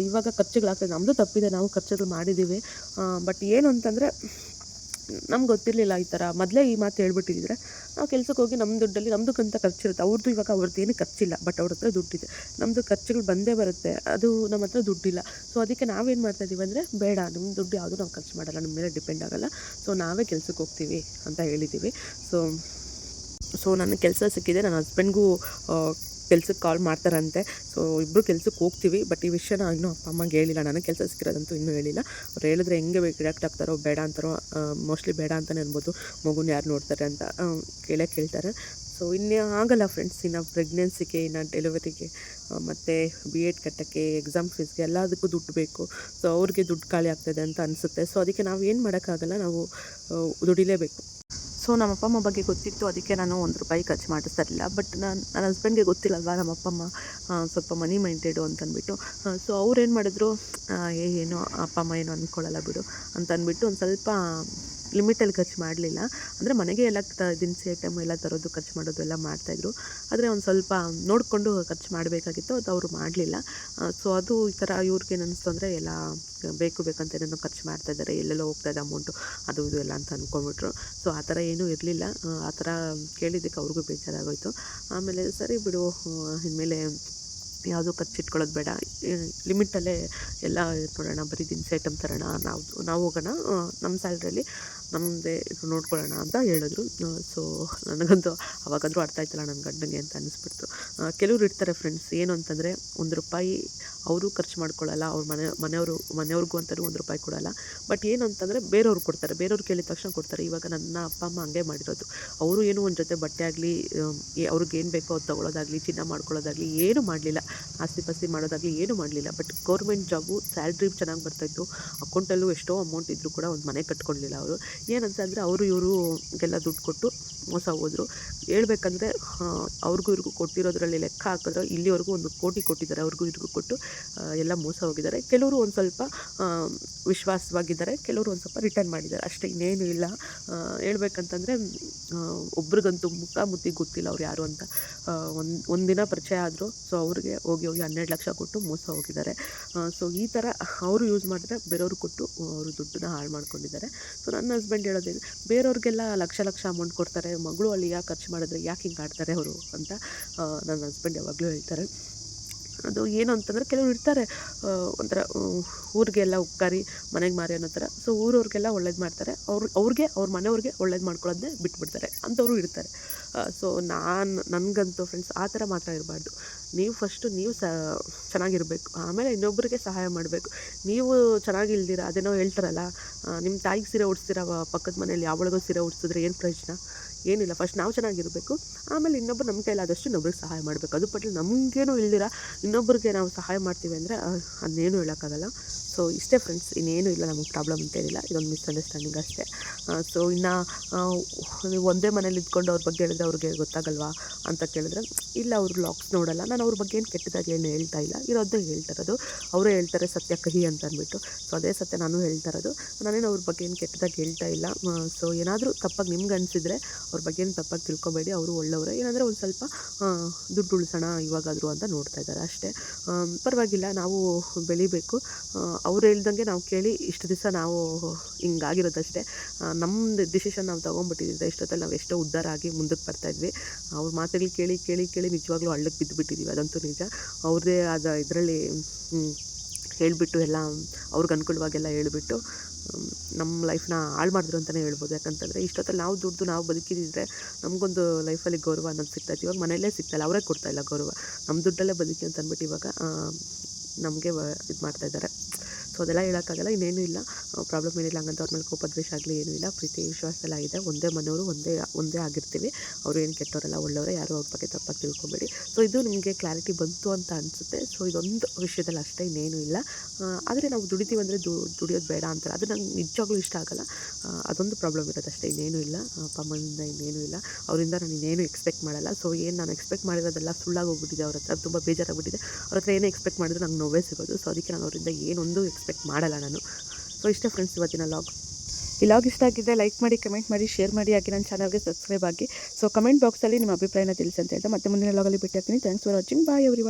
ಇವಾಗ ಖರ್ಚುಗಳಾಗ್ತದೆ ನಮ್ಮದು ತಪ್ಪಿದೆ, ನಾವು ಖರ್ಚುಗಳು ಮಾಡಿದ್ದೀವಿ ಬಟ್ ಏನು ಅಂತಂದರೆ, ನಮ್ಗೆ ಗೊತ್ತಿರಲಿಲ್ಲ ಈ ಥರ ಮೊದಲೇ ಈ ಮಾತು ಹೇಳ್ಬಿಟ್ಟಿದ್ರೆ, ನಾವು ಕೆಲಸಕ್ಕೆ ಹೋಗಿ ನಮ್ಮ ದುಡ್ಡಲ್ಲಿ ನಮ್ಮದಕ್ಕಂತ ಖರ್ಚಿರುತ್ತೆ. ಅವ್ರದ್ದು ಇವಾಗ ಅವ್ರದ್ದು ಏನು ಖರ್ಚಿಲ್ಲ ಬಟ್ ಅವ್ರ ಹತ್ರ ದುಡ್ಡಿದೆ. ನಮ್ಮದು ಖರ್ಚುಗಳು ಬಂದೇ ಬರುತ್ತೆ. ಅದು ನಮ್ಮ ಹತ್ರ ದುಡ್ಡಿಲ್ಲ. ಸೊ ಅದಕ್ಕೆ ನಾವೇನು ಮಾಡ್ತಾ ಇದ್ದೀವಿ ಅಂದರೆ, ಬೇಡ ನಿಮ್ಮ ದುಡ್ಡು ಯಾವುದು ನಾವು ಖರ್ಚು ಮಾಡಲ್ಲ ನಮ್ಮ ಮೇಲೆ ಡಿಪೆಂಡ್ ಆಗೋಲ್ಲ. ಸೊ ನಾವೇ ಕೆಲಸಕ್ಕೆ ಹೋಗ್ತೀವಿ ಅಂತ ಹೇಳಿದ್ದೀವಿ ಸೊ ಸೊ ನನ್ನ ಕೆಲಸ ಸಿಕ್ಕಿದೆ, ನನ್ನ ಹಸ್ಬೆಂಡ್ಗೂ ಕೆಲ್ಸಕ್ಕೆ ಕಾಲ್ ಮಾಡ್ತಾರಂತೆ. ಸೊ ಇಬ್ಬರು ಕೆಲ್ಸಕ್ಕೆ ಹೋಗ್ತೀವಿ ಬಟ್ ಈ ವಿಷಯನ ಇನ್ನೂ ಅಪ್ಪ ಅಮ್ಮಗೆ ಹೇಳಿಲ್ಲ. ನನಗೆ ಕೆಲಸ ಸಿಕ್ಕಿರೋದಂತೂ ಇನ್ನೂ ಹೇಳಿಲ್ಲ. ಅವ್ರು ಹೇಳಿದ್ರೆ ಹೆಂಗೆ ರಿಯಾಕ್ಟ್ ಆಗ್ತಾರೋ, ಬೇಡ ಅಂತಾರೋ ಮೋಸ್ಟ್ಲಿ ಬೇಡ ಅಂತಲೇ ಅನ್ಬೋದು. ಮಗುನ ಯಾರು ನೋಡ್ತಾರೆ ಅಂತ ಕೇಳೇ ಕೇಳ್ತಾರೆ. ಸೊ ಇನ್ನೇ ಆಗಲ್ಲ ಫ್ರೆಂಡ್ಸ್ ಇನ್ನು ಪ್ರೆಗ್ನೆನ್ಸಿಗೆ ಇನ್ನು ಡೆಲಿವರಿಗೆ ಮತ್ತು ಬಿ ಎಡ್ ಕಟ್ಟೋಕ್ಕೆ ಎಕ್ಸಾಮ್ ಫೀಸ್ಗೆ ಎಲ್ಲದಕ್ಕೂ ದುಡ್ಡು ಬೇಕು. ಸೊ ಅವ್ರಿಗೆ ದುಡ್ಡು ಖಾಲಿ ಆಗ್ತದೆ ಅಂತ ಅನಿಸುತ್ತೆ. ಸೊ ಅದಕ್ಕೆ ನಾವು ಏನು ಮಾಡೋಕ್ಕಾಗಲ್ಲ, ನಾವು ದುಡಿಲೇಬೇಕು. ಸೊ ನಮ್ಮ ಅಪ್ಪ ಅಮ್ಮ ಬಗ್ಗೆ ಗೊತ್ತಿತ್ತು. ಅದಕ್ಕೆ ನಾನು ಒಂದು ರೂಪಾಯಿ ಖರ್ಚು ಮಾಡಿಸ್ತಾ ಇರಲಿಲ್ಲ ಬಟ್ ನಾನು, ನನ್ನ ಹಸ್ಬೆಂಡ್ಗೆ ಗೊತ್ತಿಲ್ಲಲ್ವಾ? ನಮ್ಮ ಅಪ್ಪ ಅಮ್ಮ ಸ್ವಲ್ಪ ಮನಿ ಮೈಂಡೆಡು ಅಂತಂದ್ಬಿಟ್ಟು. ಸೊ ಅವ್ರು ಏನು ಮಾಡಿದ್ರು? ಏ, ಏನೋ, ಅಪ್ಪ ಅಮ್ಮ ಏನು ಅಂದ್ಕೊಳ್ಳಲ್ಲ ಬಿಡು ಅಂತ ಅಂದ್ಬಿಟ್ಟು ಒಂದು ಸ್ವಲ್ಪ ಲಿಮಿಟಲ್ಲಿ ಖರ್ಚು ಮಾಡಲಿಲ್ಲ. ಅಂದರೆ ಮನೆಗೆ ಎಲ್ಲ ತ, ದಿನಸಿ ಐಟಮ್ ಎಲ್ಲ ತರೋದು, ಖರ್ಚು ಮಾಡೋದು ಎಲ್ಲ ಮಾಡ್ತಾಯಿದ್ರು. ಆದರೆ ಒಂದು ಸ್ವಲ್ಪ ನೋಡಿಕೊಂಡು ಖರ್ಚು ಮಾಡಬೇಕಾಗಿತ್ತು, ಅದು ಅವರು ಮಾಡಲಿಲ್ಲ. ಸೊ ಅದು ಈ ಥರ ಇವ್ರಿಗೆ ಅನಿಸ್ತು ಅಂದರೆ, ಎಲ್ಲ ಬೇಕು, ಬೇಕಂತ ಏನೇನೋ ಖರ್ಚು ಮಾಡ್ತಾ ಇದ್ದಾರೆ, ಎಲ್ಲೆಲ್ಲೋ ಹೋಗ್ತಾ ಇದೆ ಅಮೌಂಟು ಅದು ಇದು ಎಲ್ಲ ಅಂತ ಅಂದ್ಕೊಂಬಿಟ್ರು ಸೊ ಆ ಥರ ಏನೂ ಇರಲಿಲ್ಲ. ಆ ಥರ ಕೇಳಿದ್ದಕ್ಕೆ ಅವ್ರಿಗೂ ಬೇಜಾರಾಗೋಯಿತು. ಆಮೇಲೆ ಸರಿ ಬಿಡು ಇನ್ಮೇಲೆ ಯಾವುದೂ ಖರ್ಚಿಟ್ಕೊಳ್ಳೋದು ಬೇಡ. ಲಿಮಿಟಲ್ಲೇ ಎಲ್ಲ ನೋಡೋಣ ಬರೀ ದಿನಸಿ ಐಟಮ್ ತರೋಣ, ನಾವು ನಾವು ಹೋಗೋಣ ನಮ್ಮ ಸ್ಯಾಲ್ರಿಯಲ್ಲಿ ನಮ್ಮದೇ ಇದು ನೋಡ್ಕೊಳ್ಳೋಣ ಅಂತ ಹೇಳಿದ್ರು. ಸೊ ನನಗಂತೂ ಅವಾಗಾದರೂ ಅರ್ಥ ಆಯ್ತಲ್ಲ ನನ್ನ ಗಂಡನಿಗೆ ಅಂತ ಅನ್ನಿಸ್ಬಿಡ್ತು ಕೆಲವ್ರು ಇರ್ತಾರೆ ಫ್ರೆಂಡ್ಸ್ ಏನು ಅಂತಂದರೆ ಒಂದು ರೂಪಾಯಿ ಅವರು ಖರ್ಚು ಮಾಡ್ಕೊಳ್ಳಲ್ಲ, ಅವ್ರ ಮನೆ, ಮನೆಯವರು, ಮನೆಯವ್ರಿಗೂ ಅಂತಲೂ ಒಂದು ರೂಪಾಯಿ ಕೊಡಲ್ಲ. ಬಟ್ ಏನು ಅಂತಂದರೆ ಬೇರೆಯವ್ರು ಕೊಡ್ತಾರೆ, ಬೇರೆಯವ್ರು ಕೇಳಿದ ತಕ್ಷಣ ಕೊಡ್ತಾರೆ. ಇವಾಗ ನನ್ನ ಅಪ್ಪ, ಅಮ್ಮ ಹಂಗೆ ಮಾಡಿರೋದು. ಅವರು ಏನು ಒಂದು ಜೊತೆ ಬಟ್ಟೆ ಆಗಲಿ ಏನು ಬೇಕೋ ಅದು ತೊಗೊಳೋದಾಗಲಿ, ಚಿನ್ನ ಮಾಡ್ಕೊಳ್ಳೋದಾಗಲಿ, ಏನೂ ಮಾಡಲಿಲ್ಲ. ಆಸ್ತಿ ಪಾಸ್ತಿ ಮಾಡೋದಾಗಲಿ ಏನೂ ಮಾಡಲಿಲ್ಲ. ಬಟ್ ಗೌರ್ಮೆಂಟ್ ಜಾಬು ಸ್ಯಾಲ್ರಿ ಚೆನ್ನಾಗಿ ಬರ್ತಾಯಿತ್ತು ಅಕೌಂಟಲ್ಲೂ ಎಷ್ಟೋ ಅಮೌಂಟ್ ಇದ್ದರೂ ಕೂಡ ಒಂದು ಮನೆ ಕಟ್ಕೊಳ್ಳಿಲ್ಲ ಅವರು. ಏನಂತಂದರೆ ಅವರು ಇವರು ಎಲ್ಲ ದುಡ್ಡು ಕೊಟ್ಟು ಮೋಸ ಹೋದರು. ಹೇಳ್ಬೇಕಂದ್ರೆ ಅವ್ರಿಗೂ ಇವ್ರಿಗೂ ಕೊಟ್ಟಿರೋದ್ರಲ್ಲಿ ಲೆಕ್ಕ ಹಾಕಿದ್ರೆ ಇಲ್ಲಿವರೆಗೂ ಒಂದು ಕೋಟಿ ಕೊಟ್ಟಿದ್ದಾರೆ. ಅವ್ರಿಗೂ ಇವ್ರಿಗೂ ಕೊಟ್ಟು ಎಲ್ಲ ಮೋಸ ಹೋಗಿದ್ದಾರೆ. ಕೆಲವರು ಒಂದು ಸ್ವಲ್ಪ ವಿಶ್ವಾಸವಾಗಿದ್ದಾರೆ. ಕೆಲವರು ಒಂದು ಸ್ವಲ್ಪ ರಿಟರ್ನ್ ಮಾಡಿದ್ದಾರೆ. ಅಷ್ಟೇ, ಇನ್ನೇನು ಇಲ್ಲ. ಹೇಳ್ಬೇಕಂತಂದರೆ ಒಬ್ರಿಗಂತೂ ಮುಖಾಮುಖಿ ಗೊತ್ತಿಲ್ಲ ಅವ್ರು ಯಾರು ಅಂತ. ಒಂದು, ಒಂದಿನ ಪರಿಚಯ ಆದರೂ. ಸೊ ಅವ್ರಿಗೆ ಹೋಗಿ ಹೋಗಿ ಹನ್ನೆರಡು ಲಕ್ಷ ಕೊಟ್ಟು ಮೋಸ ಹೋಗಿದ್ದಾರೆ. ಸೊ ಈ ಥರ ಅವರು ಯೂಸ್ ಮಾಡಿದ್ರೆ ಬೇರೆಯವ್ರು ಕೊಟ್ಟು ಅವರು ದುಡ್ಡನ್ನ ಹಾಳು ಮಾಡ್ಕೊಂಡಿದ್ದಾರೆ. ಸೊ ನನ್ನ ಹಸ್ಬೆಂಡ್ ಹೇಳೋದೇನು ಬೇರೆಯವ್ರಿಗೆಲ್ಲ ಲಕ್ಷ ಲಕ್ಷ ಅಮೌಂಟ್ ಕೊಡ್ತಾರೆ, ಮಗಳು ಅಲ್ಲಿ ಯಾಕೆ ಖರ್ಚು ಮಾಡಿದ್ರೆ ಯಾಕೆ ಹಿಂಗೆ ಆಡ್ತಾರೆ ಅವರು ಅಂತ ನನ್ನ ಹಸ್ಬೆಂಡ್ ಯಾವಾಗಲೂ ಹೇಳ್ತಾರೆ. ಅದು ಏನು ಅಂತಂದರೆ ಕೆಲವ್ರು ಇರ್ತಾರೆ ಒಂಥರ ಊರಿಗೆಲ್ಲ ಉಪ್ಕಾರಿ, ಮನೆಗೆ ಮಾರಿ ಅನ್ನೋ ಥರ. ಸೊ ಊರವ್ರಿಗೆಲ್ಲ ಒಳ್ಳೇದು ಮಾಡ್ತಾರೆ. ಅವ್ರು, ಅವ್ರಿಗೆ, ಅವ್ರ ಮನೆಯವ್ರಿಗೆ ಒಳ್ಳೇದು ಮಾಡ್ಕೊಳ್ಳೋದನ್ನೇ ಬಿಟ್ಬಿಡ್ತಾರೆ. ಅಂಥವ್ರು ಇರ್ತಾರೆ. ಸೊ ನಾನು, ನನಗಂತೂ ಫ್ರೆಂಡ್ಸ್ ಆ ಥರ ಮಾತ್ರ ಇರಬಾರ್ದು. ನೀವು ಫಸ್ಟು ನೀವು ಸ, ಚೆನ್ನಾಗಿರಬೇಕು. ಆಮೇಲೆ ಇನ್ನೊಬ್ಬರಿಗೆ ಸಹಾಯ ಮಾಡಬೇಕು. ನೀವು ಚೆನ್ನಾಗಿಲ್ದಿರ, ಅದೇನೋ ಹೇಳ್ತಾರಲ್ಲ ನಿಮ್ಮ ತಾಯಿಗೆ ಸೀರೆ ಉಡಿಸ್ತೀರ ಪಕ್ಕದ ಮನೇಲಿ ಯಾವಳಿಗೋ ಸೀರೆ ಉಡ್ಸಿದ್ರೆ ಏನು ಪ್ರಯೋಜನ? ಏನಿಲ್ಲ ಫಸ್ಟ್ ನಾವು ಚೆನ್ನಾಗಿರಬೇಕು. ಆಮೇಲೆ ಇನ್ನೊಬ್ರು ನಮ್ಮ ಕೈಲಾದಷ್ಟು ಇನ್ನೊಬ್ರಿಗೆ ಸಹಾಯ ಮಾಡಬೇಕು. ಅದು ಪಟ್ಲಿ ನಮಗೇನು ಇಲ್ದಿರ, ಇನ್ನೊಬ್ರಿಗೆ ನಾವು ಸಹಾಯ ಮಾಡ್ತೀವಿ ಅಂದರೆ ಅದನ್ನೇನು ಹೇಳೋಕ್ಕಾಗಲ್ಲ. ಸೊ ಇಷ್ಟೇ ಫ್ರೆಂಡ್ಸ್ ಇನ್ನೇನು ಇಲ್ಲ, ನಮಗೆ ಪ್ರಾಬ್ಲಮ್ ಅಂತೇನಿಲ್ಲ ಇದೊಂದು ಮಿಸ್ಅಂಡರ್ಸ್ಟ್ಯಾಂಡಿಂಗ್ ಅಷ್ಟೇ. ಸೊ ಇನ್ನು ಒಂದೇ ಮನೇಲಿ ಇದ್ಕೊಂಡು ಅವ್ರ ಬಗ್ಗೆ ಹೇಳಿದ್ರೆ ಅವ್ರಿಗೆ ಗೊತ್ತಾಗಲ್ವಾ ಅಂತ ಕೇಳಿದ್ರೆ, ಇಲ್ಲ, ಅವರು ಲಾಕ್ಸ್ ನೋಡಲ್ಲ. ನಾನು ಅವ್ರ ಬಗ್ಗೆ ಏನು ಕೆಟ್ಟದಾಗಿ ಏನು ಹೇಳ್ತಾ ಇಲ್ಲ. ಇರೋದೇ ಹೇಳ್ತಾ ಇರೋದು. ಅವರೇ ಹೇಳ್ತಾರೆ, ಸತ್ಯ ಕಹಿ ಅಂತ ಅಂದ್ಬಿಟ್ಟು. ಸೊ ಅದೇ ಸತ್ಯ ನಾನು ಹೇಳ್ತಾ ಇರೋದು. ನಾನೇನು ಅವ್ರ ಬಗ್ಗೆ ಏನು ಕೆಟ್ಟದಾಗಿ ಹೇಳ್ತಾ ಇಲ್ಲ. ಸೊ ಏನಾದರೂ ತಪ್ಪಾಗಿ ನಿಮ್ಗೆ ಅನಿಸಿದ್ರೆ ಅವ್ರ ಬಗ್ಗೆ ಏನು ತಪ್ಪಾಗಿ ತಿಳ್ಕೊಬೇಡಿ. ಅವರು ಒಳ್ಳೆಯವರೇ. ಏನಂದರೆ ಒಂದು ಸ್ವಲ್ಪ ದುಡ್ಡು ಉಳಿಸೋಣ ಇವಾಗಾದರೂ ಅಂತ ನೋಡ್ತಾ ಇದ್ದಾರೆ ಅಷ್ಟೇ. ಪರವಾಗಿಲ್ಲ, ನಾವು ಬೆಳಿಬೇಕು. ಅವ್ರು ಹೇಳ್ದಂಗೆ ನಾವು ಕೇಳಿ ಇಷ್ಟು ದಿವಸ ನಾವು ಹಿಂಗಾಗಿರೋದಷ್ಟೇ. ನಮ್ಮದು ಡಿಸಿಷನ್ ನಾವು ತೊಗೊಂಡ್ಬಿಟ್ಟಿದ್ದೆ ಇಷ್ಟೊತ್ತಲ್ಲಿ ನಾವು ಎಷ್ಟೋ ಉದ್ಧಾರ ಆಗಿ ಮುಂದಕ್ಕೆ ಬರ್ತಾಯಿದ್ವಿ ಅವ್ರ ಮಾತುಗಳು ಕೇಳಿ ಕೇಳಿ ಕೇಳಿ ನಿಜವಾಗ್ಲೂ ಹಳ್ಳಕ್ಕೆ ಬಿದ್ದುಬಿಟ್ಟಿದ್ದೀವಿ ಅದಂತೂ ನಿಜ. ಅವ್ರದ್ದೇ ಆದ ಇದರಲ್ಲಿ ಹೇಳಿಬಿಟ್ಟು ಎಲ್ಲ ಅವ್ರಿಗೆ ಅನುಕೂಲವಾಗೆಲ್ಲ ಹೇಳಿಬಿಟ್ಟು ನಮ್ಮ ಲೈಫ್ನ ಹಾಳು ಮಾಡಿದ್ರು ಅಂತಲೇ ಹೇಳ್ಬೋದು. ಯಾಕಂತಂದರೆ ಇಷ್ಟೊತ್ತಲ್ಲಿ ನಾವು ದುಡ್ದು ನಾವು ಬದುಕಿದ್ರೆ ನಮಗೊಂದು ಲೈಫಲ್ಲಿ ಗೌರವ ಅನ್ನೋದು ಸಿಗ್ತಾಯಿತ್ತು ಇವಾಗ ಮನೆಯಲ್ಲೇ ಸಿಗ್ತಾಯಿಲ್ಲ ಅವರೇ ಕೊಡ್ತಾಯಿಲ್ಲ ಗೌರವ. ನಮ್ಮ ದುಡ್ಡಲ್ಲೇ ಬದುಕಿ ಅಂತ ಅಂದ್ಬಿಟ್ಟು ಇವಾಗ ನಮಗೆ ಇದು ಮಾಡ್ತಾಯಿದ್ದಾರೆ ಸೊ ಅದೆಲ್ಲ ಹೇಳೋಕ್ಕಾಗಲ್ಲ, ಇನ್ನೇನು ಇಲ್ಲ. ಪ್ರಾಬ್ಲಮ್ ಏನಿಲ್ಲ ಹಂಗಂತ ಅವ್ರ ಮೇಲೆ ಕೋಪ, ದ್ವೇಷ ಆಗಲಿ ಏನೂ ಇಲ್ಲ. ಪ್ರೀತಿ ವಿಶ್ವಾಸ ಎಲ್ಲ ಇದೆ ಒಂದೇ ಮನೆಯವರು ಒಂದೇ ಒಂದೇ ಆಗಿರ್ತೀವಿ. ಅವರು ಏನು ಕೆಟ್ಟವರಲ್ಲ ಒಳ್ಳೆಯವರೇ, ಯಾರು ಅವ್ರ ಬಗ್ಗೆ ತಪ್ಪಾಗಿ ತಿಳ್ಕೊಬೇಡಿ. ಸೊ ಇದು ನಿಮಗೆ ಕ್ಲಾರಿಟಿ ಬಂತು ಅಂತ ಅನಿಸುತ್ತೆ. ಸೊ ಇದೊಂದು ವಿಷಯದಲ್ಲಿ ಅಷ್ಟೇ, ಇನ್ನೇನು ಇಲ್ಲ. ಆದರೆ ನಾವು ದುಡಿತೀವಿ ಅಂದರೆ ದುಡಿಯೋದು ಬೇಡ ಅಂತಾರೆ. ಅದು ನಂಗೆ ನಿಜವಾಗ್ಲೂ ಇಷ್ಟ ಆಗಲ್ಲ. ಅದೊಂದು ಪ್ರಾಬ್ಲಮ್ ಇರೋದು ಅಷ್ಟೇ, ಇನ್ನೇನು ಇಲ್ಲ. ಅಮ್ಮನಿಂದ ಇನ್ನೇನು ಇಲ್ಲ. ಅವರಿಂದ ನಾನು ಇನ್ನೇನು ಎಕ್ಸ್ಪೆಕ್ಟ್ ಮಾಡಲ್ಲ. ಸೊ ಏನು ನಾನು ಎಕ್ಸ್ಪೆಕ್ಟ್ ಮಾಡಿರೋದೆಲ್ಲ ಸುಳ್ಳಾಗಿ ಹೋಗ್ಬಿಟ್ಟಿದೆ ಅವ್ರ ಹತ್ರ. ತುಂಬ ಬೇಜಾರಾಗ್ಬಿಟ್ಟಿದೆ. ಅವ್ರ ಹತ್ರ ಏನೇ ಎಕ್ಸ್ಪೆಕ್ಟ್ ಮಾಡಿದ್ರು ನಂಗೆ ನೋವೇ ಸಿಗೋದು. ಸೊ ಅದಕ್ಕೆ ನಾನು ಅವರಿಂದ ಏನೊಂದು ಎಕ್ಸ್ಪೆಕ್ಟ್ ಮಾಡಲ್ಲ ನಾನು. ಸೊ ಇಷ್ಟೇ ಫ್ರೆಂಡ್ಸ್ ಇವತ್ತಿನ ಲಾಗ್ ಈ ಲಾಗ್ ಇಷ್ಟ ಆಗಿದ್ದರೆ ಲೈಕ್ ಮಾಡಿ ಕಮೆಂಟ್ ಮಾಡಿ ಶೇರ್ ಮಾಡಿ. ಆಗಿ ನನ್ನ ಚಾನಲ್ಗೆ ಸಬ್ಸ್ಕ್ರೈಬ್ ಆಗಿ. ಸೊ ಕಮೆಂಟ್ ಬಾಕ್ಸಲ್ಲಿ ನಿಮ್ಮ ಅಭಿಪ್ರಾಯನ ತಿಳಿಸಿ ಅಂತ ಹೇಳ್ತಾ ಮತ್ತೆ ಮುಂದಿನ ಲಾಗಲ್ಲಿ ಭೇಟಿ ಆಗ್ತೀನಿ. Thanks for watching bye every